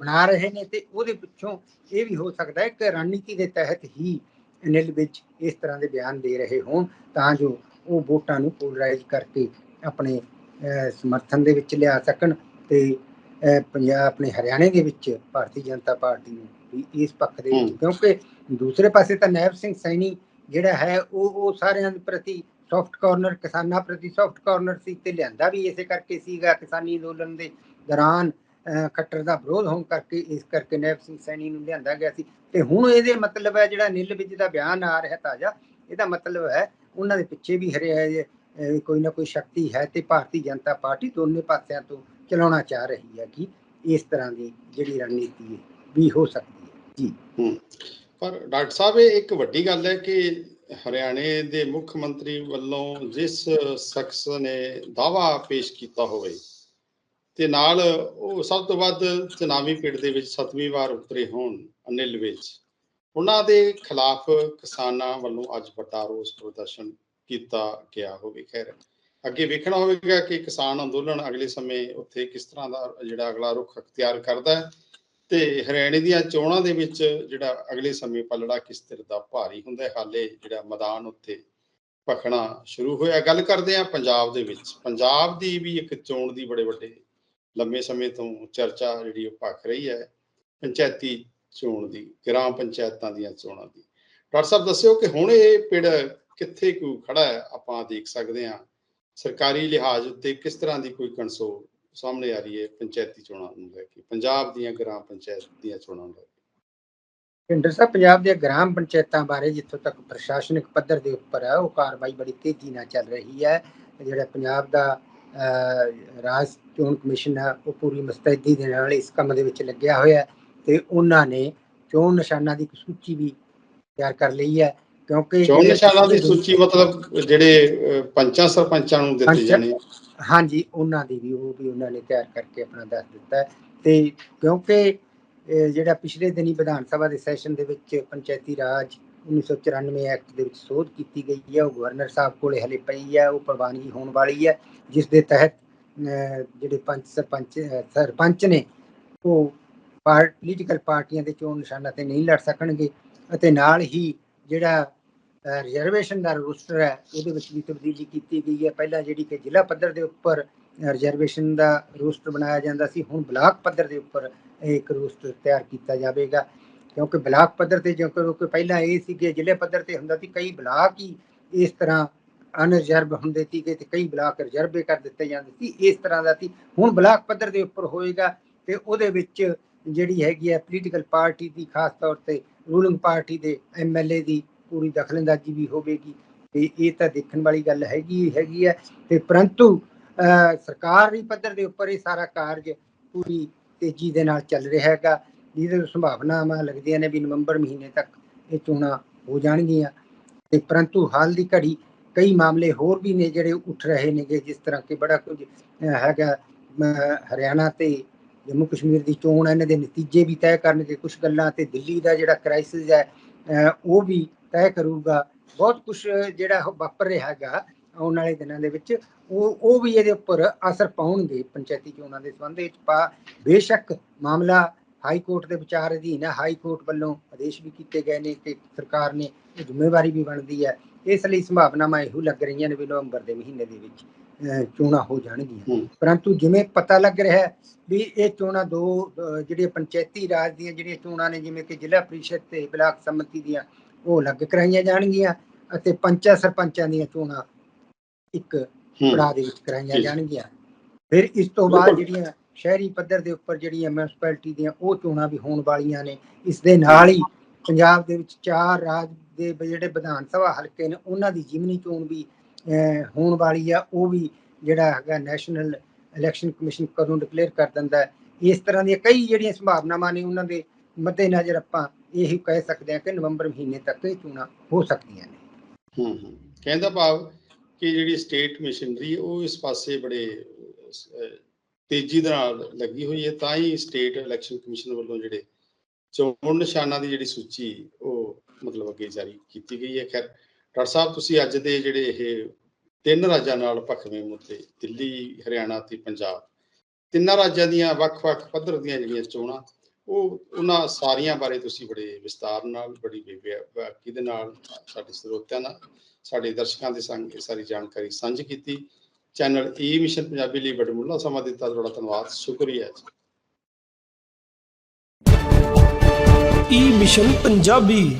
B: ਬਣਾ ਰਹੇ ਨੇ ਤੇ ਉਹਦੇ ਪਿੱਛੋਂ ਇਹ ਵੀ ਹੋ ਸਕਦਾ ਹੈ ਕਿ ਰਣਨੀਤੀ ਦੇ ਤਹਿਤ ਹੀ ਅਨਿਲ ਵਿੱਚ ਇਸ ਤਰ੍ਹਾਂ ਦੇ ਬਿਆਨ ਦੇ ਰਹੇ ਹੋਣ ਤਾਂ ਜੋ ਉਹ ਵੋਟਾਂ ਨੂੰ ਪੋਲਰਾਈਜ਼ ਕਰਕੇ ਆਪਣੇ ਸਮਰਥਨ ਦੇ ਵਿੱਚ ਲਿਆ ਸਕਣ ਤੇ ਪੰਜਾਬ ਆਪਣੇ ਹਰਿਆਣੇ ਦੇ ਵਿੱਚ ਭਾਰਤੀ ਜਨਤਾ ਪਾਰਟੀ ਨੂੰ ਵੀ ਇਸ ਪੱਖ ਦੇ ਵਿੱਚ। ਕਿਉਂਕਿ ਦੂਸਰੇ ਪਾਸੇ ਤਾਂ ਨੈਬ ਸਿੰਘ ਸੈਣੀ ਜਿਹੜਾ ਹੈ ਉਹ ਉਹ ਸਾਰਿਆਂ ਦੇ ਪ੍ਰਤੀ ਸੌਫਟ ਕਾਰਨਰ ਕਿਸਾਨਾਂ ਪ੍ਰਤੀ ਸੌਫਟ ਕਾਰਨਰ ਸੀ ਤੇ ਲਿਆਂਦਾ ਵੀ ਇਸੇ ਕਰਕੇ ਸੀਗਾ ਕਿਸਾਨੀ ਅੰਦੋਲਨ ਦੇ ਦੌਰਾਨ ਅਹ, ਖੱਟਰ ਦਾ ਵਿਰੋਧ ਹੋਣ ਕਰਕੇ ਇਸ ਕਰਕੇ ਨੈਬ ਸਿੰਘ ਸੈਣੀ ਨੂੰ ਲਿਆਂਦਾ ਗਿਆ ਸੀ। ਤੇ ਹੁਣ ਇਹਦੇ ਮਤਲਬ ਹੈ ਜਿਹੜਾ ਨੀਲ ਵਿੱਚ ਦਾ ਬਿਆਨ ਆ ਰਿਹਾ ਤਾਜ਼ਾ ਇਹਦਾ ਮਤਲਬ ਹੈ ਉਹਨਾਂ ਦੇ ਪਿੱਛੇ ਵੀ ਹਰੇ ਕੋਈ ਨਾ ਕੋਈ ਸ਼ਕਤੀ ਹੈ ਤੇ ਭਾਰਤੀ ਜਨਤਾ ਪਾਰਟੀ ਦੋਨੇ ਪਾਸਿਆਂ ਤੋਂ ਚਲਾਉਣਾ ਚਾਹ ਰਹੀ ਹੈ ਕਿ ਇਸ ਤਰ੍ਹਾਂ ਦੀ ਜਿਹੜੀ ਰਣਨੀਤੀ ਵੀ ਹੋ ਸਕਦੀ ਹੈ। ਜੀ।
A: ਪਰ ਡਾਕਟਰ ਸਾਹਿਬ, ਇਹ ਇੱਕ ਵੱਡੀ ਗੱਲ ਹੈ ਕਿ ਹਰਿਆਣੇ ਦੇ ਮੁੱਖ ਮੰਤਰੀ ਵੱਲੋਂ ਜਿਸ ਸ਼ਖਸ ਨੇ ਦਾਵਾ ਪੇਸ਼ ਕੀਤਾ ਹੋਵੇ ਤੇ ਨਾਲ ਉਹ ਸਭ ਤੋਂ ਵੱਧ ਚੁਣਾਵੀ ਪਿੰਡ ਦੇ ਵਿੱਚ ਸੱਤਵੀਂ ਵਾਰ ਉਤਰੇ ਹੋਣ ਅਨਿਲ ਵਿੱਚ, ਉਹਨਾਂ ਦੇ ਖਿਲਾਫ ਕਿਸਾਨਾਂ ਵੱਲੋਂ ਅੱਜ ਵੱਡਾ ਰੋਸ ਪ੍ਰਦਰਸ਼ਨ ਕੀਤਾ ਗਿਆ ਹੋਵੇ। ਖੈਰ, ਅੱਗੇ ਵੇਖਣਾ ਹੋਵੇਗਾ ਕਿ ਕਿਸਾਨ ਅੰਦੋਲਨ ਅਗਲੇ ਸਮੇਂ ਉੱਥੇ ਕਿਸ ਤਰ੍ਹਾਂ ਦਾ ਜਿਹੜਾ ਅਗਲਾ ਰੁਖ ਅਖਤਿਆਰ ਕਰਦਾ ਹੈ। ਤੇ ਹਰਿਆਣੇ ਦੀਆਂ ਚੋਣਾਂ ਦੇ ਵਿੱਚ ਜਿਹੜਾ ਅਗਲੇ ਸਮੇਂ ਪਲੜਾ ਕਿਸ ਤਰ੍ਹਾਂ ਦਾ ਭਾਰੀ ਹੁੰਦਾ ਹੈ, ਹਾਲੇ ਜਿਹੜਾ ਮੈਦਾਨ ਉੱਤੇ ਭਖਣਾ ਸ਼ੁਰੂ ਹੋਇਆ। ਗੱਲ ਕਰਦੇ ਆ ਪੰਜਾਬ ਦੇ ਵਿੱਚ। ਪੰਜਾਬ ਦੀ ਵੀ ਇੱਕ ਚੋਣ ਦੀ ਬੜੇ ਵੱਡੇ ਲੰਮੇ ਸਮੇਂ ਤੋਂ ਚਰਚਾ ਜਿਹੜੀ ਉਹ ਭਖ ਰਹੀ ਹੈ, ਪੰਚਾਇਤੀ ਚੋਣ ਦੀ, ਗ੍ਰਾਮ ਪੰਚਾਇਤਾਂ ਦੀਆਂ ਚੋਣਾਂ ਦੀ। ਡਾਕਟਰ ਸਾਹਿਬ, ਦੱਸਿਓ ਕਿ ਹੁਣ ਇਹ ਪਿੜ ਕਿੱਥੇ ਕੁ ਖੜਾ ਹੈ? ਆਪਾਂ ਦੇਖ ਸਕਦੇ ਹਾਂ। ਸਰਕਾਰੀ ਲਿਹਾਜ਼ ਉੱਤੇ ਕਿਸ ਤਰ੍ਹਾਂ ਦੀ ਕੋਈ ਕਨਸੋਲ ਸਾਹਮਣੇ ਆ ਰਹੀ ਹੈ ਪੰਚਾਇਤੀ ਚੋਣਾਂ ਨੂੰ ਲੈ ਕੇ ਪੰਜਾਬ ਦੀਆਂ ਗ੍ਰਾਮ ਪੰਚਾਇਤ ਦੀਆਂ ਚੋਣਾਂ ਨੂੰ ਲੈ ਕੇ।
B: ਪਿੰਡਰ ਸਾਹਿਬ ਪੰਜਾਬ ਦੀਆਂ ਗ੍ਰਾਮ ਪੰਚਾਇਤਾਂ ਬਾਰੇ ਜਿੱਥੋਂ ਤੱਕ ਪ੍ਰਸ਼ਾਸਨਿਕ ਪੱਧਰ ਦੇ ਉੱਪਰ ਹੈ ਉਹ ਕਾਰਵਾਈ ਬੜੀ ਤੇਜ਼ੀ ਨਾਲ ਚੱਲ ਰਹੀ ਹੈ। ਜਿਹੜਾ ਪੰਜਾਬ ਦਾ ਰਾਜ ਚੋਣ ਕਮਿਸ਼ਨ ਹੈ ਉਹ ਪੂਰੀ ਮੁਸਤੈਦੀ ਦੇ ਨਾਲ ਇਸ ਕੰਮ ਦੇ ਵਿੱਚ ਲੱਗਿਆ ਹੋਇਆ ਹੈ ਤੇ ਉਹਨਾਂ ਨੇ ਚੋਣ ਨਿਸ਼ਾਨਾਂ ਦੀ ਸੂਚੀ ਵੀ ਤਿਆਰ ਕਰ ਲਈ ਹੈ ਕਿਉਂਕਿ
A: ਚੋਣ ਨਿਸ਼ਾਨਾਂ ਦੀ ਸੂਚੀ ਮਤਲਬ ਜਿਹੜੇ ਪੰਚਾਂ ਸਰਪੰਚਾਂ ਨੂੰ ਦਿੱਤੀ ਜਾਣੀ
B: ਹਾਂਜੀ, ਉਹਨਾਂ ਦੀ ਵੀ, ਉਹ ਵੀ ਉਹਨਾਂ ਨੇ ਤਿਆਰ ਕਰਕੇ ਆਪਣਾ ਦੱਸ ਦਿੱਤਾ ਹੈ। ਤੇ ਕਿਉਂਕਿ ਜਿਹੜਾ ਪਿਛਲੇ ਦਿਨੀ ਵਿਧਾਨ ਸਭਾ ਦੇ ਸੈਸ਼ਨ ਦੇ ਵਿੱਚ ਪੰਚਾਇਤੀ ਰਾਜ 1994 ਐਕਟ ਦੇ ਵਿੱਚ ਸੋਧ ਕੀਤੀ ਗਈ ਹੈ, ਉਹ ਗਵਰਨਰ ਸਾਹਿਬ ਕੋਲੇ ਹਲੇ ਪਈ ਹੈ, ਉਹ ਪ੍ਰਵਾਨਗੀ ਹੋਣ ਵਾਲੀ ਹੈ, ਜਿਸ ਦੇ ਤਹਿਤ ਜਿਹੜੇ ਪੰਚ ਸਰਪੰਚ ਸਰਪੰਚ ਨੇ, ਉਹ ਪੋਲੀਟੀਕਲ ਪਾਰਟੀਆਂ ਦੇ ਚੋਣ ਨਿਸ਼ਾਨਾਂ ਤੇ ਨਹੀਂ ਲੜ ਸਕਣਗੇ ਅਤੇ ਨਾਲ ਹੀ ਜਿਹੜਾ ਰਿਜ਼ਰਵੇਸ਼ਨ ਦਾ ਰੋਸਟਰ ਹੈ, ਉਹਦੇ ਵਿੱਚ ਵੀ ਤਬਦੀਲੀ ਕੀਤੀ ਗਈ ਹੈ। ਪਹਿਲਾਂ ਜਿਹੜੀ ਕਿ ਜ਼ਿਲ੍ਹਾ ਪੱਧਰ ਦੇ ਉੱਪਰ ਰਿਜ਼ਰਵੇਸ਼ਨ ਦਾ ਰੋਸਟਰ ਬਣਾਇਆ ਜਾਂਦਾ ਸੀ, ਹੁਣ ਬਲਾਕ ਪੱਧਰ ਦੇ ਉੱਪਰ ਇੱਕ ਰੋਸਟਰ ਤਿਆਰ ਕੀਤਾ ਜਾਵੇਗਾ। ਕਿਉਂਕਿ ਬਲਾਕ ਪੱਧਰ ਤੇ ਜੋ ਕਿ ਪਹਿਲਾਂ ਇਹ ਸੀ ਕਿ ਜ਼ਿਲ੍ਹੇ ਪੱਧਰ ਤੇ ਹੁੰਦਾ ਸੀ, ਕਈ ਬਲਾਕ ਹੀ ਇਸ ਤਰ੍ਹਾਂ ਅਨਰਿਜ਼ਰਵ ਹੁੰਦੇ ਸੀ ਕਿ ਕਈ ਬਲਾਕ ਰਿਜ਼ਰਵੇ ਕਰ ਦਿੱਤੇ ਜਾਂਦੇ ਸੀ, ਇਸ ਤਰ੍ਹਾਂ ਦਾ ਸੀ। ਹੁਣ ਬਲਾਕ ਪੱਧਰ ਦੇ ਉੱਪਰ ਹੋਏਗਾ ਤੇ ਉਹਦੇ ਵਿੱਚ ਜਿਹੜੀ ਹੈਗੀ ਹੈ ਪੋਲੀਟੀਕਲ ਪਾਰਟੀ ਦੀ, ਖਾਸ ਤੌਰ ਤੇ ਰੂਲਿੰਗ ਪਾਰਟੀ ਦੇ ਐਮਐਲਏ ਦੀ ਪੂਰੀ ਦਖਲਅੰਦਾਜ਼ੀ ਵੀ ਹੋਵੇਗੀ। ਤੇ ਇਹ ਤਾਂ ਦੇਖਣ ਵਾਲੀ ਗੱਲ ਹੈਗੀ ਹੈਗੀ ਹੈ। ਤੇ ਪਰੰਤੂ ਅਹ, ਸਰਕਾਰੀ ਪੱਧਰ ਦੇ ਉੱਪਰ ਇਹ ਸਾਰਾ ਕਾਰਜ ਪੂਰੀ ਤੇਜ਼ੀ ਦੇ ਨਾਲ ਚੱਲ ਰਿਹਾ ਹੈਗਾ। ਜਿਹਦੇ ਸੰਭਾਵਨਾਵਾਂ ਲੱਗਦੀਆਂ ਨੇ ਵੀ ਨਵੰਬਰ ਮਹੀਨੇ ਤੱਕ ਇਹ ਚੋਣਾਂ ਹੋ ਜਾਣਗੀਆਂ। ਤੇ ਪਰੰਤੂ ਹਾਲ ਦੀ ਘੜੀ ਕਈ ਮਾਮਲੇ ਹੋਰ ਵੀ ਨੇ ਜਿਹੜੇ ਉੱਠ ਰਹੇ ਨੇਗੇ ਜਿਸ ਤਰ੍ਹਾਂ ਕਿ ਬੜਾ ਕੁਝ ਹੈਗਾ ਹਰਿਆਣਾ ਤੇ ਜੰਮੂ ਕਸ਼ਮੀਰ ਦੀ ਚੋਣ ਇਹਨਾਂ ਦੇ ਨਤੀਜੇ ਵੀ ਤੈਅ ਕਰਨਗੇ ਕੁਝ ਗੱਲਾਂ ਤੇ ਦਿੱਲੀ ਦਾ ਜਿਹੜਾ ਕ੍ਰਾਈਸਿਸ ਹੈ ਉਹ ਵੀ ਤੈਅ ਕਰੂਗਾ ਬਹੁਤ ਕੁਝ ਜਿਹੜਾ ਵਾਪਰ ਰਿਹਾ ਹੈਗਾ ਆਉਣ ਵਾਲੇ ਦਿਨਾਂ ਦੇ ਵਿੱਚ ਉਹ ਉਹ ਵੀ ਇਹਦੇ ਉੱਪਰ ਅਸਰ ਪਾਉਣਗੇ ਪੰਚਾਇਤੀ ਚੋਣਾਂ ਦੇ ਸੰਬੰਧ ਵਿੱਚ ਪਾ ਬੇਸ਼ੱਕ ਮਾਮਲਾ ਹਾਈ ਕੋਰਟ ਦੇ ਵਿਚਾਰ ਅਧੀਨ ਹੈ ਹਾਈ ਕੋਰਟ ਵੱਲੋਂ ਆਦੇਸ਼ ਵੀ ਕੀਤੇ ਗਏ ਨੇ ਕਿ ਸਰਕਾਰ ਨੇ ਇਹ ਜ਼ਿੰਮੇਵਾਰੀ ਵੀ ਬਣਦੀ ਹੈ ਇਸ ਲਈ ਸੰਭਾਵਨਾਵਾਂ ਇਹੋ ਲੱਗ ਰਹੀਆਂ ਨੇ ਵੀ ਨਵੰਬਰ ਦੇ ਮਹੀਨੇ ਦੇ ਵਿੱਚ ਚੋਣਾਂ ਹੋ ਜਾਣਗੀਆਂ। ਪਰੰਤੂ ਜਿਵੇਂ ਪਤਾ ਲੱਗ ਰਿਹਾ ਹੈ ਵੀ ਇਹ ਚੋਣਾਂ ਦੋ ਜਿਹੜੀਆਂ ਪੰਚਾਇਤੀ ਰਾਜ ਦੀਆਂ ਜਿਹੜੀਆਂ ਚੋਣਾਂ ਨੇ ਜਿਵੇਂ ਕਿ ਜ਼ਿਲ੍ਹਾ ਪ੍ਰੀਸ਼ਦ ਤੇ ਬਲਾਕ ਸੰਮਤੀ ਦੀਆਂ ਉਹ ਅਲੱਗ ਕਰਾਈਆਂ ਜਾਣਗੀਆਂ ਅਤੇ ਪੰਚਾਂ ਸਰਪੰਚਾਂ ਦੀਆਂ ਚੋਣਾਂ ਇੱਕ। ਪੜਾਅ ਦੇ ਵਿੱਚ ਕਰਾਈਆਂ। ਜਾਣਗੀਆਂ ਫਿਰ ਇਸ ਤੋਂ ਬਾਅਦ। ਜਿਹੜੀਆਂ ਸ਼ਹਿਰੀ ਪੱਧਰ ਦੇ ਉੱਪਰ ਜਿਹੜੀਆਂ ਮਿਊਨਿਸਪੈਲਿਟੀ ਦੀਆਂ ਉਹ ਚੋਣਾਂ ਵੀ ਹੋਣ ਵਾਲੀਆਂ ਨੇ ਇਸ ਦੇ ਨਾਲ ਹੀ ਪੰਜਾਬ ਦੇ ਵਿੱਚ ਚਾਰ ਰਾਜ ਦੇ ਜਿਹੜੇ ਵਿਧਾਨ ਸਭਾ ਹਲਕੇ ਨੇ ਉਹਨਾਂ ਦੀ ਜਿਮਨੀ ਚੋਣ ਵੀ ਹੋਣ ਵਾਲੀ ਆ ਉਹ ਵੀ ਜਿਹੜਾ ਹੈਗਾ ਨੈਸ਼ਨਲ ਇਲੈਕਸ਼ਨ ਕਮਿਸ਼ਨ ਕਦੋਂ ਡਿਕਲੇਅਰ ਕਰ ਦਿੰਦਾ ਇਸ ਤਰ੍ਹਾਂ ਦੀਆਂ ਕਈ ਜਿਹੜੀਆਂ ਸੰਭਾਵਨਾਵਾਂ ਨੇ ਉਹਨਾਂ ਦੇ ਮੱਦੇਨਜ਼ਰ ਆਪਾਂ ਇਹੀ ਕਹਿ ਸਕਦੇ ਹਾਂ ਕਿ ਨਵੰਬਰ ਮਹੀਨੇ ਤੱਕ ਇਹ ਚੋਣਾਂ ਹੋ ਸਕਦੀਆਂ ਨੇ।
A: ਹੂੰ ਹੂੰ। ਕਹਿੰਦਾ ਭਾਵ ਕਿ ਜਿਹੜੀ ਸਟੇਟ ਮਸ਼ੀਨਰੀ ਉਹ ਇਸ ਪਾਸੇ ਬੜੇ ਤੇਜ਼ੀ ਦੇ ਨਾਲ ਲੱਗੀ ਹੋਈ ਹੈ, ਤਾਂ ਹੀ ਸਟੇਟ ਇਲੈਕਸ਼ਨ ਕਮਿਸ਼ਨ ਵੱਲੋਂ ਜਿਹੜੇ ਚੋਣ ਨਿਸ਼ਾਨਾਂ ਦੀ ਜਿਹੜੀ ਸੂਚੀ, ਉਹ ਮਤਲਬ ਅੱਗੇ ਜਾਰੀ ਕੀਤੀ ਗਈ ਹੈ। ਖੈਰ, ਡਾਕਟਰ ਸਾਹਿਬ, ਤੁਸੀਂ ਅੱਜ ਦੇ ਜਿਹੜੇ ਇਹ ਤਿੰਨ ਰਾਜਾਂ ਨਾਲ ਭਖਵੇਂ ਮੁੱਦੇ, ਦਿੱਲੀ, ਹਰਿਆਣਾ ਤੇ ਪੰਜਾਬ, ਤਿੰਨਾਂ ਰਾਜਾਂ ਦੀਆਂ ਵੱਖ-ਵੱਖ ਪੱਧਰ ਦੀਆਂ ਜਿਹੜੀਆਂ ਚੋਣਾਂ ਉਹ ਉਹਨਾਂ ਸਾਰੀਆਂ ਬਾਰੇ ਤੁਸੀਂ ਬੜੇ ਵਿਸਤਾਰ ਨਾਲ, ਬੜੀ ਬੇਬਾਕੀ ਦੇ ਨਾਲ ਸਾਡੇ ਸਰੋਤਿਆਂ ਨਾਲ, ਸਾਡੇ ਦਰਸ਼ਕਾਂ ਦੇ ਸੰਗ, ਇਹ ਸਾਰੀ ਜਾਣਕਾਰੀ ਸਾਂਝੀ ਕੀਤੀ। Channel e E mission Punjabi ਲਈ ਬੜਮੁੱਲਾ ਸਮਾਂ ਦਿੱਤਾ। ਤੁਹਾਡਾ ਧੰਨਵਾਦ। ਸ਼ੁਕਰੀਆ ਜੀ।
C: e E mission Punjabi.